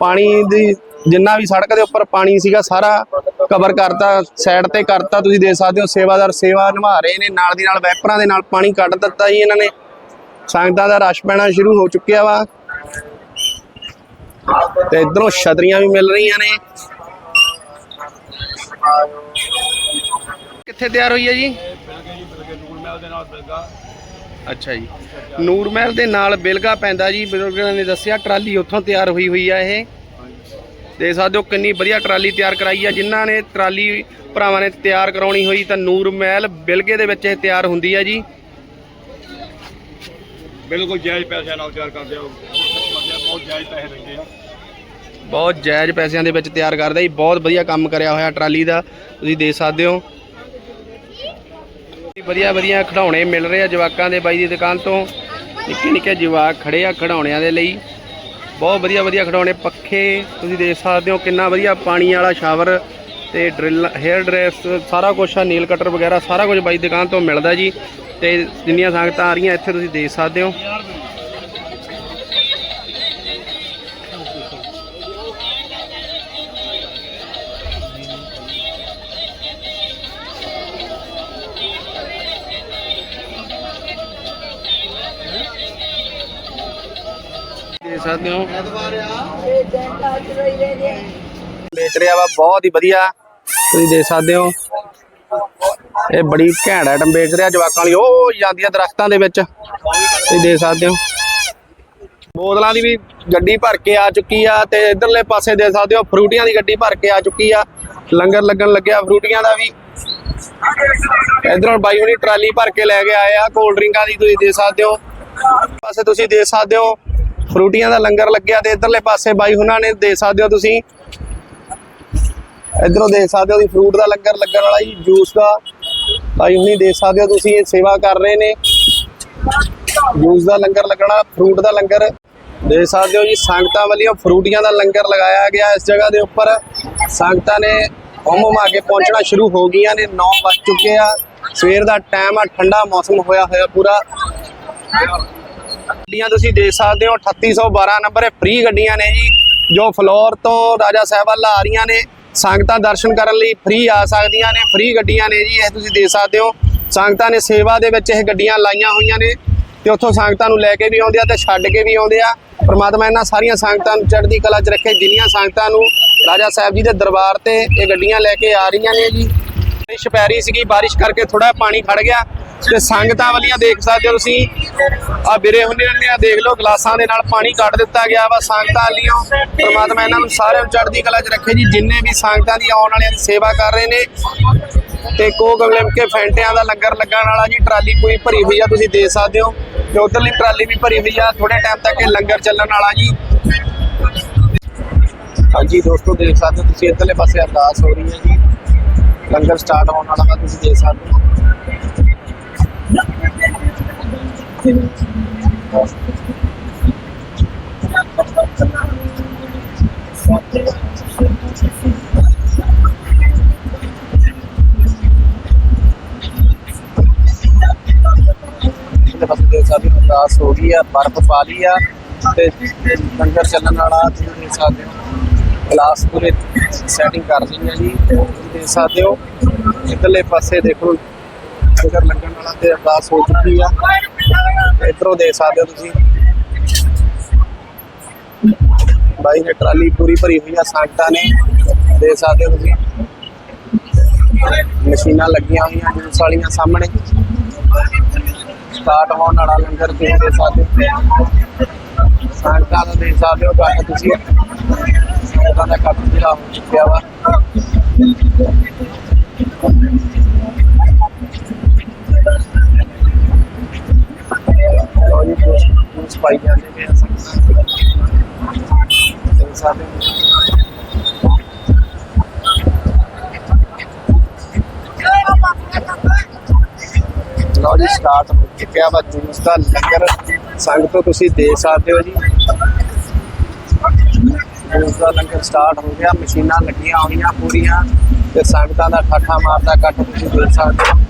ਪਾਣੀ ਦੀ ਜਿੰਨਾ ਵੀ ਸੜਕ ਦੇ ਉੱਪਰ ਪਾਣੀ ਸੀਗਾ, ਸਾਰਾ ਕਵਰ ਕਰਤਾ ਸਾਈਡ ਤੇ ਕਰਤਾ। ਤੁਸੀਂ ਦੇਖ ਸਕਦੇ ਹੋ ਸੇਵਾਦਾਰ ਸੇਵਾ ਨਿਭਾ ਰਹੇ ਨੇ, ਨਾਲ ਦੀ ਨਾਲ ਵੈਪਰਾਂ ਦੇ ਨਾਲ ਪਾਣੀ ਕੱਢ ਦਿੱਤਾ ਜੀ ਇਹਨਾਂ ਨੇ। ਸੰਗਤਾਂ ਦਾ ਰਸ਼ ਪੈਣਾ ਸ਼ੁਰੂ ਹੋ ਚੁੱਕਿਆ ਵਾ। ਤੇ ਇਧਰੋਂ ਛਤਰੀਆਂ ਵੀ ਮਿਲ ਰਹੀਆਂ ਨੇ। ਕਿੱਥੇ ਤਿਆਰ ਹੋਈ ਹੈ ਜੀ? ਅੱਛਾ ਜੀ। ਨੂਰ ਮਹਿਲ ਦੇ ਨਾਲ ਬਿਲਗਾ ਪੈਂਦਾ ਜੀ। ਬਜ਼ੁਰਗਾਂ ਨੇ ਦੱਸਿਆ, ਟਰਾਲੀ ਉੱਥੋਂ ਤਿਆਰ ਹੋਈ ਹੋਈ ਆ ਇਹ। ਦੇਖ ਸਕਦੇ ਹੋ ਕਿੰਨੀ ਵਧੀਆ ਟਰਾਲੀ ਤਿਆਰ ਕਰਾਈ ਆ। ਜਿਨ੍ਹਾਂ ਨੇ ਟਰਾਲੀ ਭਰਾਵਾਂ ਨੇ ਤਿਆਰ ਕਰਾਉਣੀ ਹੋਈ, ਤਾਂ ਨੂਰ ਮਹਿਲ ਬਿਲਗੇ ਦੇ ਵਿੱਚ ਇਹ ਤਿਆਰ ਹੁੰਦੀ ਆ ਜੀ। ਬਿਲਕੁਲ ਜਾਇਜ਼ ਪੈਸਿਆਂ ਨਾਲ ਤਿਆਰ ਕਰਦੇ ਹੋ ਬਹੁਤ ਜਾਇਜ਼ ਪੈਸੇ ਦਿੰਦੇ ਆ। ਬਹੁਤ ਜਾਇਜ਼ ਪੈਸਿਆਂ ਦੇ ਵਿੱਚ ਤਿਆਰ ਕਰਦਾ ਜੀ, ਬਹੁਤ ਵਧੀਆ ਕੰਮ ਕਰਿਆ ਹੋਇਆ ਟਰਾਲੀ ਦਾ, ਤੁਸੀਂ ਦੇਖ ਸਕਦੇ ਹੋ। ਵਧੀਆ ਵਧੀਆ ਖਿਡੌਣੇ ਮਿਲ ਰਹੇ ਆ ਜਵਾਕਾਂ ਦੇ ਬਾਈ ਦੀ ਦੁਕਾਨ ਤੋਂ। ਨਿੱਕੇ ਨਿੱਕੇ ਜਵਾਕ ਖੜੇ ਆ ਖਿਡੌਣਿਆਂ ਦੇ ਲਈ। ਬਹੁਤ ਵਧੀਆ ਵਧੀਆ ਖਿਡੌਣੇ, ਪੱਖੇ, ਤੁਸੀਂ ਦੇਖ ਸਕਦੇ ਹੋ ਕਿੰਨਾ ਵਧੀਆ ਪਾਣੀ ਵਾਲਾ ਸ਼ਾਵਰ ਤੇ ਡਰਿਲ ਹੇਅਰ ਡਰੈਸ ਸਾਰਾ ਕੁਝ ਆ ਨੀਲ ਕਟਰ ਵਗੈਰਾ, ਸਾਰਾ ਕੁਝ ਬਾਈ ਦੀ ਦੁਕਾਨ ਤੋਂ ਮਿਲਦਾ ਜੀ। ਤੇ ਜਿੰਨੀਆਂ ਸੰਗਤਾਂ ਆ ਰਹੀਆਂ, ਇੱਥੇ ਤੁਸੀਂ ਦੇਖ ਸਕਦੇ ਹੋ। ਸਕਦੇ ਹੋ। ਵੇਚ ਰਿਹਾ ਵਾ, ਬਹੁਤ ਹੀ ਵਧੀਆ। ਤੁਸੀਂ ਦੇਖ ਸਕਦੇ ਹੋ। ਇਹ ਬੜੀ ਘੈਂਟ ਆਈਟਮ ਵੇਚ ਰਿਹਾ ਜਵਾਕਾਂ ਲਈ। ਉਹ ਜਾਂਦੀਆਂ ਦਰਖਤਾਂ ਦੇ ਵਿੱਚ। ਤੁਸੀਂ ਦੇਖ ਸਕਦੇ ਹੋ। ਬੋਤਲਾਂ ਦੀ ਵੀ ਗੱਡੀ ਭਰ ਕੇ ਆ ਚੁੱਕੀ ਆ ਤੇ ਇਧਰਲੇ ਪਾਸੇ ਦੇਖ ਸਕਦੇ ਹੋ, ਫਰੂਟੀਆਂ ਦੀ ਗੱਡੀ ਭਰ ਕੇ ਆ ਚੁੱਕੀ ਆ। ਲੰਗਰ ਲੱਗਣ ਲੱਗਿਆ ਫਰੂਟੀਆਂ ਦਾ ਵੀ। ਇਧਰੋਂ ਬਾਈ ਹੁਣੀ ਟਰਾਲੀ ਭਰ ਕੇ ਲੈ ਕੇ ਆਏ ਆ, ਕੋਲਡ ਡਰਿੰਕਾਂ ਦੀ ਤੁਸੀਂ ਦੇ ਸਕਦੇ ਹੋ। ਪਾਸੇ ਤੁਸੀਂ ਦੇ ਸਕਦੇ ਹੋ ਫਰੂਟੀਆਂ ਦਾ ਲੰਗਰ ਲੱਗਿਆ ਤੇ ਇਧਰਲੇ ਪਾਸੇ ਬਾਈ ਉਹਨਾਂ ਨੇ ਦੇ ਸਕਦੇ ਹੋ ਤੁਸੀਂ। ਇਧਰੋਂ ਦੇਖ ਸਕਦੇ ਹੋ ਤੁਸੀਂ ਫਰੂਟ ਦਾ ਲੰਗਰ ਲੱਗਣ ਵਾਲਾ ਜੀ, ਜੂਸ ਦਾ। ਬਾਈ ਹੁਣੀ ਦੇਖ ਸਕਦੇ ਹੋ ਤੁਸੀਂ, ਇਹ ਸੇਵਾ ਕਰ ਰਹੇ ਨੇ। ਜੂਸ ਦਾ ਲੰਗਰ ਲੱਗਣਾ, ਫਰੂਟ ਦਾ ਲੰਗਰ। ਦੇਖ ਸਕਦੇ ਹੋ ਜੀ, ਸੰਗਤਾਂ ਵੱਲੋਂ ਫਰੂਟੀਆਂ ਦਾ ਲੰਗਰ ਲਗਾਇਆ ਗਿਆ ਇਸ ਜਗ੍ਹਾ ਦੇ ਉੱਪਰ। ਸੰਗਤਾਂ ਨੇ ਹੁੰਮ ਆ ਕੇ ਪਹੁੰਚਣਾ ਸ਼ੁਰੂ ਹੋ ਗਈਆਂ ਨੇ 9 ਵੱਜ ਚੁੱਕੇ ਆ। ਸਵੇਰ ਦਾ ਟਾਈਮ ਆ, ਠੰਡਾ ਮੌਸਮ ਹੋਇਆ ਹੋਇਆ ਪੂਰਾ। ਗੱਡੀਆਂ ਤੁਸੀਂ ਦੇਖ ਸਕਦੇ ਹੋ 3812 ਨੰਬਰ ਇਹ ਫ੍ਰੀ ਗੱਡੀਆਂ ਨੇ ਜੀ, ਜੋ ਫਲੋਰ ਤੋਂ ਰਾਜਾ ਸਾਹਿਬ ਵੱਲ ਆ ਰਹੀਆਂ ਨੇ। ਸੰਗਤਾਂ ਦਰਸ਼ਨ ਕਰਨ ਲਈ ਫ੍ਰੀ ਆ ਸਕਦੀਆਂ ਨੇ ਫ੍ਰੀ ਗੱਡੀਆਂ ਨੇ ਜੀ, ਇਹ ਤੁਸੀਂ ਦੇਖ ਸਕਦੇ ਹੋ। ਸੰਗਤਾਂ ਨੇ ਸੇਵਾ ਦੇ ਵਿੱਚ ਇਹ ਗੱਡੀਆਂ ਲਾਈਆਂ ਹੋਈਆਂ ਨੇ ਤੇ ਉੱਥੋਂ ਸੰਗਤਾਂ ਨੂੰ ਲੈ ਕੇ ਵੀ ਆਉਂਦੇ ਆ ਤੇ ਛੱਡ ਕੇ ਵੀ ਆਉਂਦੇ ਆ। ਪਰਮਾਤਮਾ ਇਹਨਾਂ ਸਾਰੀਆਂ ਸੰਗਤਾਂ ਨੂੰ ਚੜ੍ਹਦੀ ਕਲਾ 'ਚ ਰੱਖੇ, ਜਿੰਨੀਆਂ ਸੰਗਤਾਂ ਨੂੰ ਰਾਜਾ ਸਾਹਿਬ ਜੀ ਦੇ ਦਰਬਾਰ ਤੇ ਇਹ ਗੱਡੀਆਂ ਲੈ ਕੇ ਆ ਰਹੀਆਂ ਨੇ ਜੀ। ਬਾਰਿਸ਼ ਪੈ ਰਹੀ ਸੀਗੀ, ਬਾਰਿਸ਼ ਕਰਕੇ ਥੋੜਾ ਪਾਣੀ ਖੜ ਗਿਆ। ਤੇ ਸੰਗਤਾਂ ਵਾਲੀਆਂ ਦੇਖ ਸਕਦੇ ਹੋ ਤੁਸੀਂ। ਆ ਬਿਰੇ ਹੁੰਦੇ ਨੇ ਆ, ਦੇਖ ਲਓ, ਗਲਾਸਾਂ ਦੇ ਨਾਲ ਪਾਣੀ ਕੱਢ ਦਿੱਤਾ ਗਿਆ ਵਾ ਸੰਗਤਾਂ ਵਾਲੀਆਂ। ਪ੍ਰਮਾਤਮਾ ਇਹਨਾਂ ਨੂੰ ਸਾਰਿਆਂ ਨੂੰ ਚੜ੍ਹਦੀ ਕਲਾ 'ਚ ਰੱਖੇ ਜੀ, ਜਿੰਨੇ ਵੀ ਸੰਗਤਾਂ ਦੀ ਆਉਣ ਵਾਲਿਆਂ ਦੀ ਸੇਵਾ ਕਰ ਰਹੇ ਨੇ। ਤੇ ਕੋਕ ਲਿਮਕੇ ਫੈਂਟਿਆਂ ਦਾ ਲੰਗਰ ਲੱਗਣ ਵਾਲਾ ਜੀ, ਟਰਾਲੀ ਪੂਰੀ ਭਰੀ ਹੋਈ ਆ, ਤੁਸੀਂ ਦੇਖ ਸਕਦੇ ਹੋ। ਤੇ ਉਧਰਲੀ ਟਰਾਲੀ ਵੀ ਭਰੀ ਹੋਈ ਆ ਥੋੜੇ ਟਾਈਮ ਤੱਕ ਇਹ ਲੰਗਰ ਚੱਲਣ ਵਾਲਾ ਜੀ। ਹਾਂਜੀ, ਦੋਸਤੋ, ਦੇਖ ਸਕਦੇ ਹੋ ਤੁਸੀਂ, ਇੱਧਰਲੇ ਪਾਸੇ ਅਰਦਾਸ ਹੋ ਰਹੀ ਹੈ ਜੀ। ਲੰਗਰ ਸਟਾਰਟ ਹੋਣ ਵਾਲਾ ਵਾ, ਤੁਸੀਂ ਦੇਖ ਸਕਦੇ ਹੋ। ਇਹਦੇ ਪਾਸੇ ਦੇਖ ਸਕਦੇ ਹੋ ਅਰਦਾਸ ਹੋ ਗਈ ਆ, ਬਰਫ਼ ਪਾ ਲਈ ਆ ਤੇ ਲੰਗਰ ਚੱਲਣ ਵਾਲਾ ਤੁਸੀਂ ਦੇਖ ਸਕਦੇ ਹੋ। ਗਲਾਸ ਪੂਰੇ ਸੈਟਿੰਗ ਕਰ ਲਈ ਆ ਜੀ। ਤੁਸੀਂ ਦੇਖ ਸਕਦੇ ਹੋ, ਇੱਧਰਲੇ ਪਾਸੇ ਦੇਖੋ ਲੰਗਰ ਲੱਗਣ ਵਾਲਾ ਤੇ ਅਰਦਾਸ ਹੋ ਚੁੱਕੀ ਆ। ਇੱਧਰੋਂ ਦੇਖ ਸਕਦੇ ਹੋ ਤੁਸੀਂ। ਬਾਈ ਨੇ ਟਰਾਲੀ ਪੂਰੀ ਭਰੀ ਹੋਈ ਆ ਸੰਗਤਾਂ ਨੇ। ਦੇਖ ਸਕਦੇ ਹੋ ਤੁਸੀਂ। ਮਸ਼ੀਨਾਂ ਲੱਗੀਆਂ ਹੋਈਆਂ ਜੂਸ ਵਾਲੀਆਂ ਸਾਹਮਣੇ। ਸਟਾਰਟ ਹੋਣ ਵਾਲਾ ਲੰਗਰ ਤੁਸੀਂ ਦੇਖ ਸਕਦੇ ਹੋ। ਸੰਗਤਾਂ ਦਾ ਦੇਖ ਸਕਦੇ ਹੋ ਕੱਟ ਤੁਸੀਂ। ਸੰਗਤਾਂ ਦਾ ਕੱਟ ਜਿਹੜਾ ਹੋ ਚੁੱਕਿਆ ਵਾ। ਲੋ ਜੀ ਜੂਸ ਪਾਈ ਜਾਂਦੇ ਨੇ ਸੰਗਤਾਂ ਦੇਖ ਸਕਦੇ ਹੋ ਜੀ ਸਟਾਰਟ ਹੋ ਚੁੱਕਿਆ ਵਾ ਜੂਸ ਦਾ ਲੰਗਰ। ਸੰਗ ਤੁਸੀਂ ਦੇਖ ਸਕਦੇ ਹੋ ਜੀ। ਜੂਸ ਦਾ ਲੰਗਰ ਸਟਾਰਟ ਹੋ ਗਿਆ। ਮਸ਼ੀਨਾਂ ਲੱਗੀਆਂ ਹੋਈਆਂ ਪੂਰੀਆਂ ਤੇ ਸੰਗਤਾਂ ਦਾ ਠਾਠਾ ਮਾਰਦਾ ਕੱਟ ਤੁਸੀਂ ਦੇਖ ਸਕਦੇ ਹੋ।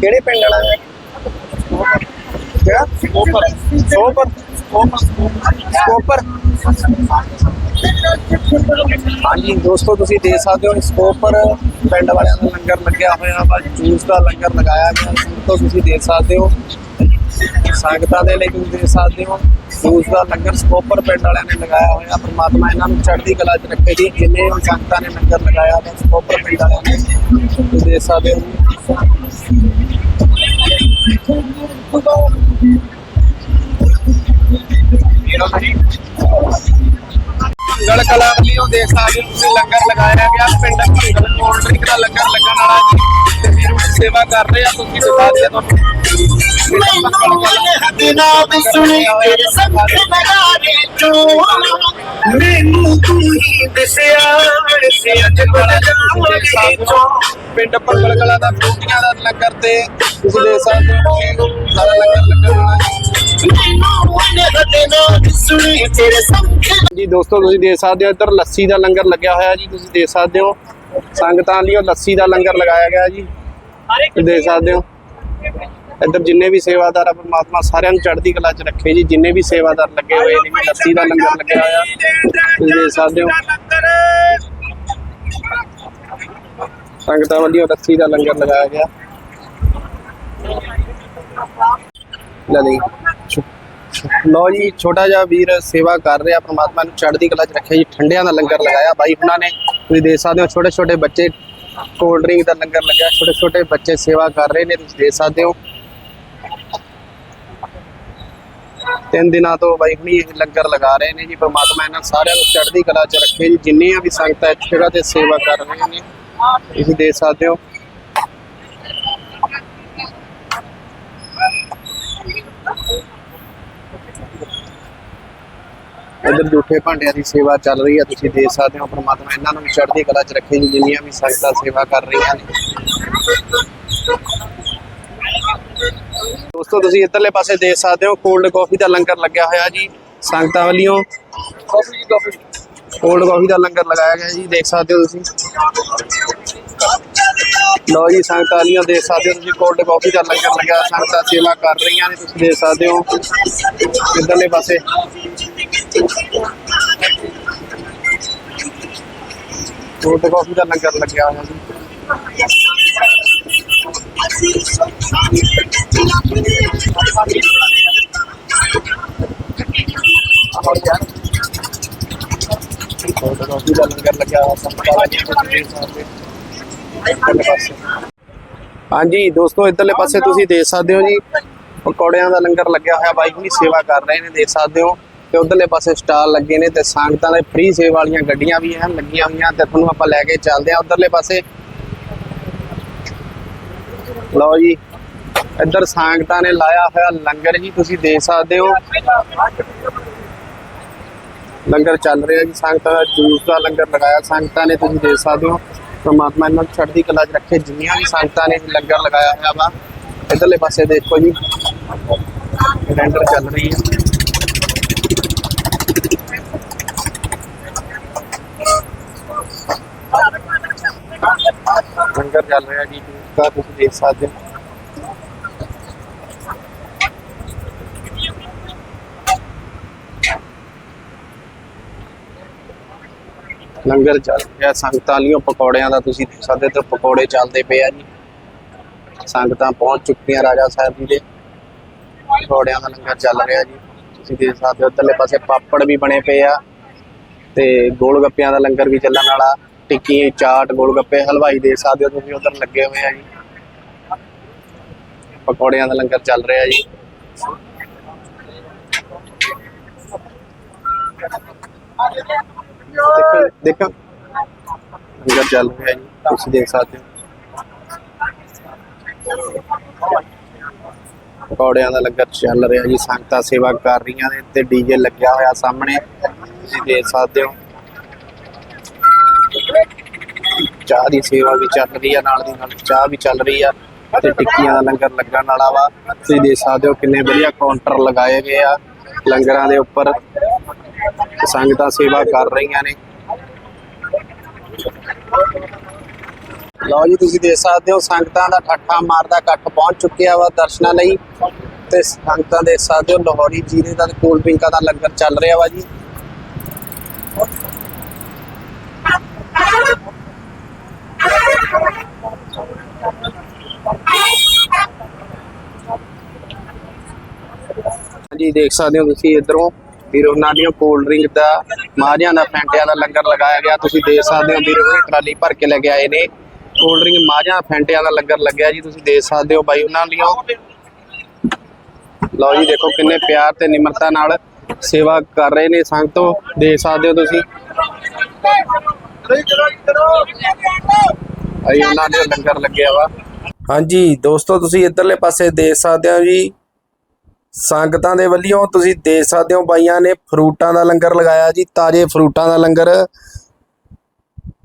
ਕਿਹੜੇ ਪਿੰਡ ਵਾਲਾ? ਹੈ ਕਿਹੜਾ? ਸੋਪਰ। ਸੋਪਰ। ਸੋਪਰ। ਹਾਂਜੀ ਦੋਸਤੋ ਤੁਸੀਂ ਦੇਖ ਸਕਦੇ ਹੋ ਸਕੋਪਰ ਪਿੰਡ ਵਾਲਿਆਂ ਦਾ ਲੰਗਰ ਲੱਗਿਆ ਹੋਇਆ ਵਾ ਜੂਸ ਦਾ ਲੰਗਰ ਲਗਾਇਆ ਗਿਆ। ਤੋਂ ਤੁਸੀਂ ਦੇਖ ਸਕਦੇ ਹੋ ਸੰਗਤਾਂ ਦੇ ਲਈ ਤੁਸੀਂ ਦੇਖ ਸਕਦੇ ਹੋ। ਜੂਸ ਦਾ ਲੰਗਰ ਸਕੋਪਰ ਪਿੰਡ ਵਾਲਿਆਂ ਨੇ ਲਗਾਇਆ ਹੋਇਆ। ਪ੍ਰਮਾਤਮਾ ਇਹਨਾਂ ਨੂੰ ਚੜ੍ਹਦੀ ਕਲਾ 'ਚ ਰੱਖੇ ਜੀ। ਜਿੰਨੇ ਵੀ ਸੰਗਤਾਂ ਨੇ ਲੰਗਰ ਲਗਾਇਆ ਵਾ ਸਕੋਪਰ ਪਿੰਡ ਵਾਲਿਆਂ ਨੇ। ਤੁਸੀਂ ਦੇਖ ਸਕਦੇ ਹੋ। ਗਲ ਕਲਾ ਵੱਲੋਂ ਦੇਖ ਸਕਦੇ ਤੁਸੀਂ ਲੰਗਰ ਲਗਾਇਆ ਗਿਆ। ਪਿੰਡ ਭੰਗਲ ਕੋਲਡ ਡਰਿੰਕ ਦਾ ਲੰਗਰ ਲੱਗਣ ਵਾਲਾ ਜੀ। ਤੇ ਵੀਰ ਸੇਵਾ ਕਰ ਰਹੇ ਆ, ਤੁਸੀਂ ਦਿਖਾ ਦਿਆ ਨਾਮ ਸੁਣੀ ਤੇਰੇ ਸੰਗ ਲਗਾਵੇ ਤੂੰ ਮੈਨੂੰ ਤੂੰ ਹੀ ਦਿਸਿਆ ਦਿਸਿਆ ਤੇ ਬੜਾ ਜਾਵਾਂਗੇ ਤੂੰ ਪਿੰਡ ਭੰਗਲ ਕਲਾ ਦਾ ਫਰੂਟੀਆਂ ਦਾ ਲੰਗਰ ਤੇ ਤੁਸੀਂ ਦੇਖ ਸਕਦੇ ਹੋ। ਸਾਰਾ ਲੰਗਰ ਲੱਗਣ ਜੀ ਦੋਸਤੋ, ਤੁਸੀਂ ਦੇਖ ਸਕਦੇ ਹੋ ਇੱਧਰ ਲੱਸੀ ਦਾ ਲੰਗਰ ਲੱਗਿਆ ਹੋਇਆ ਜੀ, ਤੁਸੀਂ ਦੇਖ ਸਕਦੇ ਹੋ। ਸੰਗਤਾਂ ਲਈ ਉਹ ਲੱਸੀ ਦਾ ਲੰਗਰ ਲਗਾਇਆ ਗਿਆ ਜੀ। ਤੁਸੀਂ ਦੇਖ ਸਕਦੇ ਹੋ। ਇੱਧਰ ਜਿੰਨੇ ਵੀ ਸੇਵਾਦਾਰ ਆ, ਪਰਮਾਤਮਾ ਸਾਰਿਆਂ ਨੂੰ ਚੜ੍ਹਦੀ ਕਲਾ 'ਚ ਰੱਖੇ ਜੀ। ਜਿੰਨੇ ਵੀ ਸੇਵਾਦਾਰ ਲੱਗੇ ਹੋਏ ਨੇ ਲੱਸੀ ਦਾ ਲੰਗਰ ਲੱਗਿਆ ਹੋਇਆ, ਤੁਸੀਂ ਦੇਖ ਸਕਦੇ ਹੋ। ਸੰਗਤਾਂ ਵੱਲੋਂ ਲੱਸੀ ਦਾ ਲੰਗਰ ਲਗਾਇਆ ਗਿਆ। ਲੈ ਲਈ। ਲੋ ਜੀ, ਛੋਟਾ ਜਿਹਾ ਵੀਰ ਸੇਵਾ ਕਰ ਰਿਹਾ, ਪ੍ਰਮਾਤਮਾ ਨੂੰ ਚੜ੍ਹਦੀ ਕਲਾ 'ਚ ਰੱਖਿਆ ਜੀ। ਠੰਡਿਆਂ ਦਾ ਲੰਗਰ ਲਗਾਇਆ ਬਾਈ ਉਹਨਾਂ ਨੇ। ਤੁਸੀਂ ਦੇਖ ਸਕਦੇ ਹੋ ਛੋਟੇ ਛੋਟੇ ਬੱਚੇ, ਕੋਲਡ ਡਰਿੰਕ ਦਾ ਲੰਗਰ ਲੱਗਿਆ। ਛੋਟੇ ਛੋਟੇ ਬੱਚੇ ਸੇਵਾ ਕਰ ਰਹੇ ਨੇ, ਤੁਸੀਂ ਦੇਖ ਸਕਦੇ ਹੋ। ਤਿੰਨ ਦਿਨਾਂ ਤੋਂ ਬਾਈ ਹੁਣੀ ਇਹ ਲੰਗਰ ਲਗਾ ਰਹੇ ਨੇ ਜੀ, ਪ੍ਰਮਾਤਮਾ ਇਹਨਾਂ ਸਾਰਿਆਂ ਨੂੰ ਚੜ੍ਹਦੀ ਕਲਾ 'ਚ ਰੱਖੇ ਜੀ, ਜਿੰਨੀਆਂ ਵੀ ਸੰਗਤਾਂ ਇਸ ਜਗ੍ਹਾ ਤੇ ਸੇਵਾ ਕਰ ਰਹੀਆਂ ਨੇ, ਤੁਸੀਂ ਦੇਖ ਸਕਦੇ ਹੋ। ਇੱਧਰ ਜੂਠੇ ਭਾਂਡਿਆਂ ਦੀ ਸੇਵਾ ਚੱਲ ਰਹੀ ਹੈ, ਤੁਸੀਂ ਦੇਖ ਸਕਦੇ ਹੋ, ਪ੍ਰਮਾਤਮਾ ਇਹਨਾਂ ਨੂੰ ਵੀ ਚੜ੍ਹਦੀ ਕਲਾ 'ਚ ਰੱਖੇ ਜੀ, ਜਿੰਨੀਆਂ ਵੀ ਸੰਗਤਾਂ ਸੇਵਾ ਕਰ ਰਹੀਆਂ ਨੇ। ਦੋਸਤੋ, ਤੁਸੀਂ ਇੱਧਰਲੇ ਪਾਸੇ ਦੇਖ ਸਕਦੇ ਹੋ ਕੋਲਡ ਕਾਫੀ ਦਾ ਲੰਗਰ ਲੱਗਿਆ ਹੋਇਆ ਜੀ, ਸੰਗਤਾਂ ਵੱਲੋਂ। ਕਾਫੀ ਕਾਫੀ ਕੋਲਡ ਕਾਫੀ ਦਾ ਲੰਗਰ ਲਗਾਇਆ ਗਿਆ ਜੀ, ਦੇਖ ਸਕਦੇ ਹੋ ਤੁਸੀਂ। ਲਓ ਜੀ, ਸੰਗਤਾਂ ਵਾਲੀਆਂ ਦੇਖ ਸਕਦੇ ਹੋ ਤੁਸੀਂ ਕੋਲਡ ਕਾਫੀ ਦਾ ਲੰਗਰ ਲੱਗਿਆ, ਸੰਗਤਾਂ ਸੇਵਾ ਕਰ ਰਹੀਆਂ ਨੇ, ਤੁਸੀਂ ਦੇਖ ਸਕਦੇ ਹੋ। ਇੱਧਰਲੇ ਪਾਸੇ। ਕੋਲਡ ਕਾਫੀ ਦਾ ਲੰਗਰ ਲੱਗਿਆ ਹੋਇਆ ਜੀ। ਹਾਂਜੀ, ਦੋਸਤੋ, ਇੱਧਰਲੇ ਪਾਸੇ ਤੁਸੀਂ ਦੇਖ ਸਕਦੇ ਹੋ ਜੀ। ਪਕੌੜਿਆਂ ਦਾ ਲੰਗਰ ਲੱਗਿਆ ਹੋਇਆ, ਬਾਈ ਜੀ ਸੇਵਾ ਕਰ ਰਹੇ ਨੇ, ਦੇਖ ਸਕਦੇ ਹੋ। ਤੇ ਉਧਰਲੇ ਪਾਸੇ ਸਟਾਲ ਲੱਗੇ ਨੇ ਤੇ ਸੰਗਤਾਂ ਦੇ ਫ੍ਰੀ ਸੇਵਾ ਵਾਲੀਆਂ ਗੱਡੀਆਂ ਵੀ ਹਨ ਲੱਗੀਆਂ ਹੋਈਆਂ ਤੇ ਤੁਹਾਨੂੰ ਆਪਾਂ ਲੈ ਕੇ ਚੱਲਦੇ ਹਾਂ। ਉਧਰਲੇ ਪਾਸੇ ਲਓ ਜੀ, ਇੱਧਰ ਸੰਗਤਾਂ ਨੇ ਲਾਇਆ ਹੋਇਆ ਲੰਗਰ ਜੀ, ਤੁਸੀਂ ਦੇਖ ਸਕਦੇ ਹੋ। ਲੰਗਰ ਚੱਲ ਰਿਹਾ ਜੀ, ਸੰਗਤਾਂ ਦਾ ਜੂਸ ਦਾ ਲੰਗਰ ਲਗਾਇਆ, ਸੰਗਤਾਂ ਨੇ ਤੁਸੀਂ ਦੇਖ ਸਕਦੇ ਹੋ। ਪਰਮਾਤਮਾ ਇਹਨਾਂ ਨੂੰ ਚੜ੍ਹਦੀ ਕਲਾ 'ਚ ਰੱਖੇ, ਜਿੰਨੀਆਂ ਵੀ ਸੰਗਤਾਂ ਨੇ ਇਹ ਲੰਗਰ ਲਗਾਇਆ ਹੋਇਆ ਵਾ, ਇਧਰਲੇ ਪਾਸੇ ਦੇਖੋ ਜੀ ਰੈਂਡਰ ਚੱਲ ਰਹੀ ਹੈ। ਲੰਗਰ ਚੱਲ ਰਿਹਾ ਜੀ। ਜੂਸ ਤੁਸੀਂ ਦੇਖ ਸਕਦੇ ਹੋ। ਲੰਗਰ ਚੱਲ ਰਿਹਾ, ਸੰਗਤਾਂ ਲਈਓ ਪਕੌੜਿਆਂ ਦਾ, ਤੁਸੀਂ ਦੇਖ ਸਕਦੇ ਤੇ ਪਕੌੜੇ ਚੱਲਦੇ ਪਏ ਆ ਜੀ। ਸੰਗਤਾਂ ਪਹੁੰਚ ਚੁੱਕੀਆਂ ਰਾਜਾ ਸਾਹਿਬ ਜੀ ਦੇ। ਪਕੌੜਿਆਂ ਦਾ ਲੰਗਰ ਚੱਲ ਰਿਹਾ ਜੀ। ਤੁਸੀਂ ਦੇਖ ਸਕਦੇ ਹੋ ਉੱਧਰਲੇ ਪਾਸੇ ਪਾਪੜ ਵੀ ਬਣੇ ਪਏ ਆ ਤੇ ਗੋਲ ਗੱਪਿਆਂ ਦਾ ਲੰਗਰ ਵੀ ਚੱਲਣ ਵਾਲਾ। ਟਿੱਕੀ, ਚਾਟ ਗੋਲ ਗੱਪੇ ਹਲਵਾਈ ਦੇਖ ਸਕਦੇ ਹੋ ਤੁਸੀਂ ਉਧਰ ਲੱਗੇ ਹੋਏ ਆ ਜੀ। ਪਕੌੜਿਆਂ ਦਾ ਲੰਗਰ ਚੱਲ ਰਿਹਾ ਜੀ। ਦੇਖੋ ਦੇਖੋ। ਲੰਗਰ ਚੱਲ ਰਿਹਾ ਜੀ, ਤੁਸੀਂ ਦੇਖ ਸਕਦੇ ਹੋ। ਪਕੌੜਿਆਂ ਦਾ ਲੰਗਰ ਚੱਲ ਰਿਹਾ ਜੀ, ਸੰਗਤਾਂ ਸੇਵਾ ਕਰ ਰਹੀਆਂ ਨੇ ਤੇ ਡੀਜੇ ਲੱਗਿਆ ਹੋਇਆ ਸਾਹਮਣੇ। ਤੁਸੀਂ ਦੇਖ ਸਕਦੇ ਹੋ। ਚਾਹ ਦੀ ਸੇਵਾ ਵੀ ਚੱਲ ਰਹੀ ਆ, ਨਾਲ ਦੀ ਨਾਲ ਚਾਹ ਵੀ ਚੱਲ ਰਹੀ ਆ ਤੇ ਟਿੱਕੀਆਂ ਦਾ ਲੰਗਰ ਲੱਗਣ ਵਾਲਾ ਵਾ। ਤੁਸੀਂ ਦੇਖ ਸਕਦੇ ਹੋ ਕਿੰਨੇ ਵਧੀਆ ਕਾਊਂਟਰ ਲਗਾਏ ਗਏ ਆ ਲੰਗਰਾਂ ਦੇ ਉੱਪਰ। ਸੰਗਤਾਂ ਸੇਵਾ ਕਰ ਰਹੀਆਂ ਨੇ। ਲਓ ਜੀ, ਤੁਸੀਂ ਦੇਖ ਸਕਦੇ ਹੋ ਸੰਗਤਾਂ ਦਾ ਠੱਠਾ ਮਾਰਦਾ ਇਕੱਠ ਪਹੁੰਚ ਚੁੱਕਿਆ ਵਾ ਦਰਸ਼ਨਾਂ ਲਈ। ਤੇ ਸੰਗਤਾਂ ਦੇਖ ਸਕਦੇ ਹੋ, ਲਾਹੌਰੀ ਜੀਰੇ ਦਾ ਤੇ ਕੋਲਡ ਡਰਿੰਕਾਂ ਦਾ ਲੰਗਰ ਚੱਲ ਰਿਹਾ ਵਾ ਜੀ। ਹਾਂਜੀ, ਦੇਖ ਸਕਦੇ ਹੋ ਤੁਸੀਂ ਇਧਰੋਂ ਵੀਰ ਉਹਨਾਂ ਕੋਲਡ ਡਰਿੰਕ ਦਾ, ਮਾਝਿਆਂ ਦਾ ਫੈਂਟਿਆਂ ਦਾ ਲੰਗਰ ਲਗਾਇਆ ਗਿਆ। ਤੁਸੀਂ ਦੇਖ ਸਕਦੇ ਹੋ ਵੀਰ ਉਹਨੇ ਟਰਾਲੀ ਭਰ ਕੇ ਲੈ ਕੇ ਆਏ ਨੇ। ਕੋਲਡ ਡਰਿੰਕ ਮਾਝਿਆਂ ਫੈਂਟਿਆਂ ਦਾ ਲੰਗਰ ਲੱਗਿਆ ਜੀ, ਤੁਸੀਂ ਦੇਖ ਸਕਦੇ ਹੋ ਬਾਈ ਉਹਨਾਂ ਦੀਆਂ ਲਓ ਜੀ, ਦੇਖੋ ਕਿੰਨੇ ਪਿਆਰ ਤੇ ਨਿਮਰਤਾ ਨਾਲ ਸੇਵਾ ਕਰ ਰਹੇ ਨੇ ਸੰਗਤੋਂ। ਦੇਖ ਸਕਦੇ ਹੋ ਤੁਸੀਂ। ਆਈ ਉਹਨਾਂ ਦੇ ਲੰਗਰ ਲੱਗਿਆ ਵਾ। ਹਾਂਜੀ, ਦੋਸਤੋ, ਤੁਸੀਂ ਇੱਧਰਲੇ ਪਾਸੇ ਦੇਖ ਸਕਦੇ ਹੋ ਜੀ। ਸੰਗਤਾਂ ਦੇ ਵੱਲੋਂ ਤੁਸੀਂ ਦੇਖ ਸਕਦੇ ਹੋ, ਬਾਈਆਂ ਨੇ ਫਰੂਟਾਂ ਦਾ ਲੰਗਰ ਲਗਾਇਆ ਜੀ, ਤਾਜ਼ੇ ਫਰੂਟਾਂ ਦਾ ਲੰਗਰ।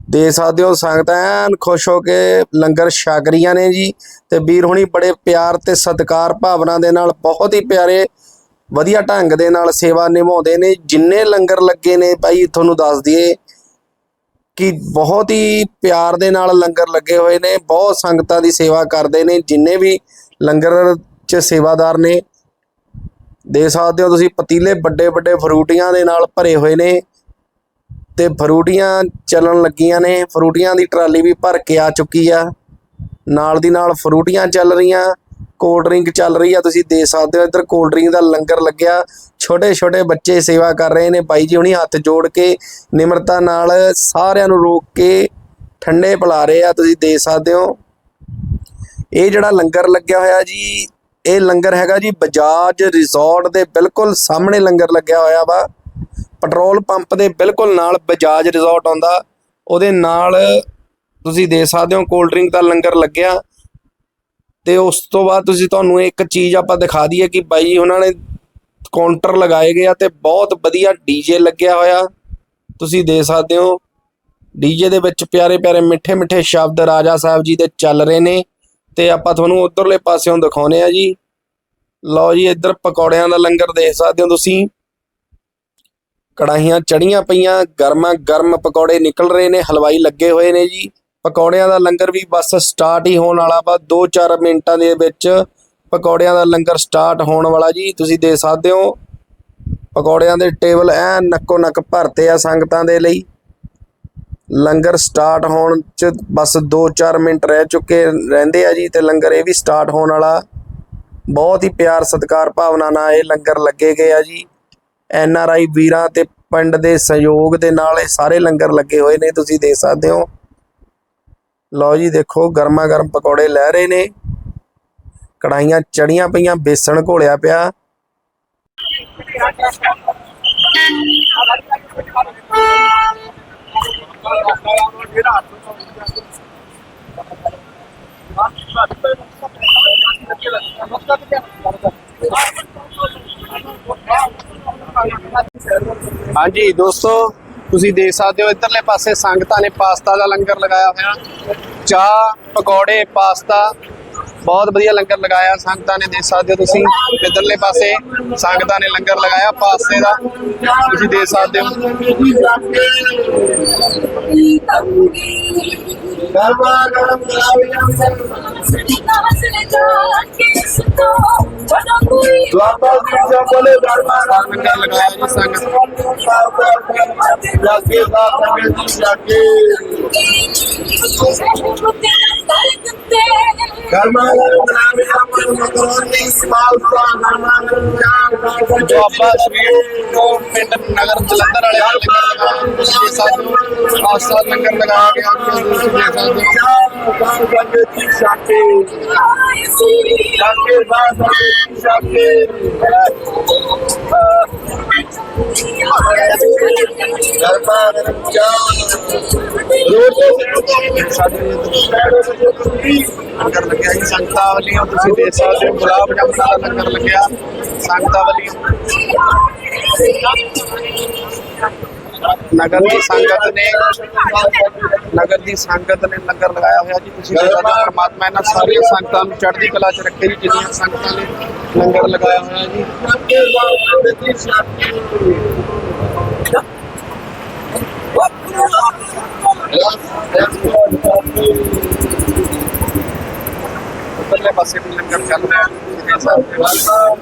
ਦੇ ਸਕਦੇ ਹੋ, ਸੰਗਤਾਂ ਐਨ ਖੁਸ਼ ਹੋ ਕੇ ਲੰਗਰ ਛਕ ਰਹੀਆਂ ਨੇ ਜੀ। ਤੇ ਵੀਰ ਹੁਣੀ ਬੜੇ ਪਿਆਰ ਤੇ ਸਤਿਕਾਰ ਭਾਵਨਾ ਦੇ ਨਾਲ, ਬਹੁਤ ਹੀ ਪਿਆਰੇ, ਵਧੀਆ ਢੰਗ ਦੇ ਨਾਲ ਸੇਵਾ ਨਿਭਾਉਂਦੇ ਨੇ। ਜਿੰਨੇ ਲੰਗਰ ਲੱਗੇ ਨੇ ਭਾਈ ਤੁਹਾਨੂੰ ਦੱਸ ਦਈਏ। ਕਿ ਬਹੁਤ ਹੀ ਪਿਆਰ ਦੇ ਨਾਲ ਲੰਗਰ ਲੱਗੇ ਹੋਏ ਨੇ, ਬਹੁਤ ਸੰਗਤਾਂ ਦੀ ਸੇਵਾ ਕਰਦੇ ਨੇ, ਜਿੰਨੇ ਵੀ ਲੰਗਰ 'ਚ ਸੇਵਾਦਾਰ ਨੇ, ਦੇ ਸਕਦੇ ਹੋ ਤੁਸੀਂ, ਪਤੀਲੇ ਵੱਡੇ ਵੱਡੇ ਫਰੂਟੀਆਂ ਦੇ ਨਾਲ ਭਰੇ ਹੋਏ ਨੇ, ਤੇ ਫਰੂਟੀਆਂ ਚੱਲਣ ਲੱਗੀਆਂ ਨੇ, ਫਰੂਟੀਆਂ ਦੀ ਟਰਾਲੀ ਵੀ ਭਰ ਕੇ ਆ ਚੁੱਕੀ ਆ, ਨਾਲ ਦੀ ਨਾਲ ਫਰੂਟੀਆਂ ਚੱਲ ਰਹੀਆਂ ਕੋਲਡ ਡਰਿੰਕ ਚੱਲ ਰਹੀ ਆ, ਤੁਸੀਂ ਦੇ ਸਕਦੇ ਹੋ ਇੱਧਰ ਕੋਲਡ ਡਰਿੰਕ ਦਾ ਲੰਗਰ ਲੱਗਿਆ। ਛੋਟੇ ਛੋਟੇ ਬੱਚੇ ਸੇਵਾ ਕਰ ਰਹੇ ਨੇ ਬਾਈ ਜੀ ਹੁਣੀ ਹੱਥ ਜੋੜ ਕੇ ਨਿਮਰਤਾ ਨਾਲ ਸਾਰਿਆਂ ਨੂੰ ਰੋਕ ਕੇ ਠੰਡੇ ਪਿਲਾ ਰਹੇ ਆ, ਤੁਸੀਂ ਦੇ ਸਕਦੇ ਹੋ। ਇਹ ਜਿਹੜਾ ਲੰਗਰ ਲੱਗਿਆ ਹੋਇਆ ਜੀ, ਇਹ ਲੰਗਰ ਹੈਗਾ ਜੀ ਬਜਾਜ ਰਿਜ਼ੋਰਟ ਦੇ ਬਿਲਕੁਲ ਸਾਹਮਣੇ ਲੰਗਰ ਲੱਗਿਆ ਹੋਇਆ ਵਾ। ਪੈਟਰੋਲ ਪੰਪ ਦੇ ਬਿਲਕੁਲ ਨਾਲ ਬਜਾਜ ਰਿਜ਼ੋਰਟ ਆਉਂਦਾ, ਉਹਦੇ ਨਾਲ ਤੁਸੀਂ ਦੇ ਸਕਦੇ ਹੋ ਕੋਲਡ ਡਰਿੰਕ ਦਾ ਲੰਗਰ ਲੱਗਿਆ। ਤੇ ਉਸ ਤੋਂ ਬਾਅਦ ਤੁਸੀਂ ਤੁਹਾਨੂੰ ਇੱਕ ਚੀਜ਼ ਆਪਾਂ ਦਿਖਾ ਦਈਏ ਕਿ ਬਾਈ ਉਹਨਾਂ ਨੇ ਕਾਊਂਟਰ ਲਗਾਏ ਗਏ ਆ ਤੇ ਬਹੁਤ ਵਧੀਆ ਡੀਜੇ ਲੱਗਿਆ ਹੋਇਆ। ਤੁਸੀਂ ਦੇ ਸਕਦੇ ਹੋ ਡੀਜੇ ਦੇ ਵਿੱਚ ਪਿਆਰੇ ਪਿਆਰੇ ਮਿੱਠੇ ਮਿੱਠੇ ਸ਼ਬਦ ਰਾਜਾ ਸਾਹਿਬ ਜੀ ਦੇ ਚੱਲ ਰਹੇ ਨੇ ਤੇ ਆਪਾਂ ਤੁਹਾਨੂੰ ਉਧਰਲੇ ਪਾਸਿਓਂ ਦਿਖਾਉਨੇ ਆ ਜੀ। ਲਓ ਜੀ, ਇੱਧਰ ਪਕੌੜਿਆਂ ਦਾ ਲੰਗਰ ਦੇਖ ਸਕਦੇ ਹੋ ਤੁਸੀਂ। ਕੜਾਹੀਆਂ ਚੜੀਆਂ ਪਈਆਂ ਗਰਮਾ ਗਰਮ ਪਕੌੜੇ ਨਿਕਲ ਰਹੇ ਨੇ, ਹਲਵਾਈ ਲੱਗੇ ਹੋਏ ਨੇ ਜੀ। ਪਕੌੜਿਆਂ ਦਾ ਲੰਗਰ ਵੀ ਬਸ ਸਟਾਰਟ ਹੀ ਹੋਣ ਵਾਲਾ ਵਾ। 2-4 ਮਿੰਟਾਂ ਦੇ ਵਿੱਚ ਪਕੌੜਿਆਂ ਦਾ ਲੰਗਰ ਸਟਾਰਟ ਹੋਣ ਵਾਲਾ ਜੀ। ਤੁਸੀਂ ਦੇ ਸਕਦੇ ਹੋ। ਪਕੌੜਿਆਂ ਦੇ ਟੇਬਲ ਐ ਨੱਕੋ ਨੱਕ ਭਰਤੇ ਆ ਸੰਗਤਾਂ ਦੇ ਲਈ। ਲੰਗਰ ਸਟਾਰਟ ਹੋਣ ਚ ਬਸ 2-4 ਮਿੰਟ ਰਹਿ ਚੁੱਕੇ ਰਹਿੰਦੇ ਆ ਜੀ ਤੇ ਲੰਗਰ ਇਹ ਵੀ ਸਟਾਰਟ ਹੋਣ ਵਾਲਾ। ਬਹੁਤ ਹੀ ਪਿਆਰ ਸਤਿਕਾਰ ਭਾਵਨਾ ਨਾਲ ਇਹ ਲੰਗਰ ਲੱਗੇ ਗਏ ਆ ਜੀ। ਐਨ ਆਰ ਆਈ ਵੀਰਾਂ ਤੇ ਪਿੰਡ ਦੇ ਸਹਿਯੋਗ ਦੇ ਨਾਲ ਇਹ ਸਾਰੇ ਲੰਗਰ ਲੱਗੇ ਹੋਏ ਨੇ। ਤੁਸੀਂ ਦੇਖ ਸਕਦੇ ਹੋ। ਲਓ ਜੀ ਦੇਖੋ ਗਰਮਾ ਗਰਮ ਪਕੌੜੇ ਲੈ ਰਹੇ ਨੇ। ਕੜਾਈਆਂ ਚੜੀਆਂ ਪਈਆਂ, ਬੇਸਣ ਘੋਲਿਆ ਪਿਆ। ਹਾਂਜੀ, ਦੋਸਤੋ ਤੁਸੀਂ ਦੇਖ ਸਕਦੇ ਹੋ ਇੱਧਰਲੇ ਪਾਸੇ ਸੰਗਤਾਂ ਨੇ ਪਾਸਤਾ ਦਾ ਲੰਗਰ ਲਗਾਇਆ ਹੋਇਆ। ਚਾਹ, ਪਕੌੜੇ, ਪਾਸਤਾ ਬਹੁਤ ਵਧੀਆ ਲੰਗਰ ਲਗਾਇਆ ਸੰਗਤਾਂ ਨੇ ਦੇਖ ਸਕਦੇ ਹੋ ਤੁਸੀਂ ਇੱਧਰਲੇ ਪਾਸੇ ਸੰਗਤਾਂ ਨੇ ਲੰਗਰ ਲਗਾਇਆ ਪਾਸਤੇ ਦਾ ਤੁਸੀਂ ਦੇਖ ਸਕਦੇ ਹੋ ਲੰਗਰ ਲਗਾਇਆ ਜੀ ਸੰਗਤ ਦੁਆਬਾ ਸਵੀਟ ਤੋਂ ਪਿੰਡ ਨਗਰ ਜਲੰਧਰ ਵਾਲੇ ਨਾਲ ਲੰਗਰ ਲਗਾਇਆ ਤੁਸੀਂ ਦੇਖ ਸਕਦੇ ਹੋ ਪਾਸਤਾ ਲੰਗਰ ਲਗਾਇਆ ਗਿਆ ਤੁਸੀਂ ਦੇਖ ਸਕਦੇ ਹੋ ਲੰਗਰ ਲੱਗਿਆ ਜੀ ਸੰਗਤਾਂ ਵੱਲੋਂ ਤੁਸੀਂ ਦੇਖ ਸਕਦੇ ਹੋ ਗੁਲਾਬ ਜਾਮੁਨ ਦਾ ਲੰਗਰ ਲੱਗਿਆ ਸੰਗਤਾਂ ਵੱਲੋਂ ਨਗਰ ਦੀ ਸੰਗਤ ਨੇ ਨਗਰ ਦੀ ਸੰਗਤ ਨੇ ਲੰਗਰ ਲਗਾਇਆ ਹੋਇਆ ਜੀ। ਤੁਸੀਂ ਦੇਖ ਪਰਮਾਤਮਾ ਇਹਨਾਂ ਸਾਰੀਆਂ ਸੰਗਤਾਂ ਨੂੰ ਚੜ੍ਹਦੀ ਕਲਾ 'ਚ ਰੱਖੇ ਜੀ, ਜਿੰਨੀਆਂ ਸੰਗਤਾਂ ਨੇ ਲੰਗਰ ਲਗਾਇਆ ਹੋਇਆ ਜੀ। ਉੱਪਰਲੇ ਪਾਸੇ ਵੀ ਲੰਗਰ ਚੱਲ ਰਿਹਾ ਹੈ ਤੁਸੀਂ ਦੇਖ ਸਕਦੇ ਹੋ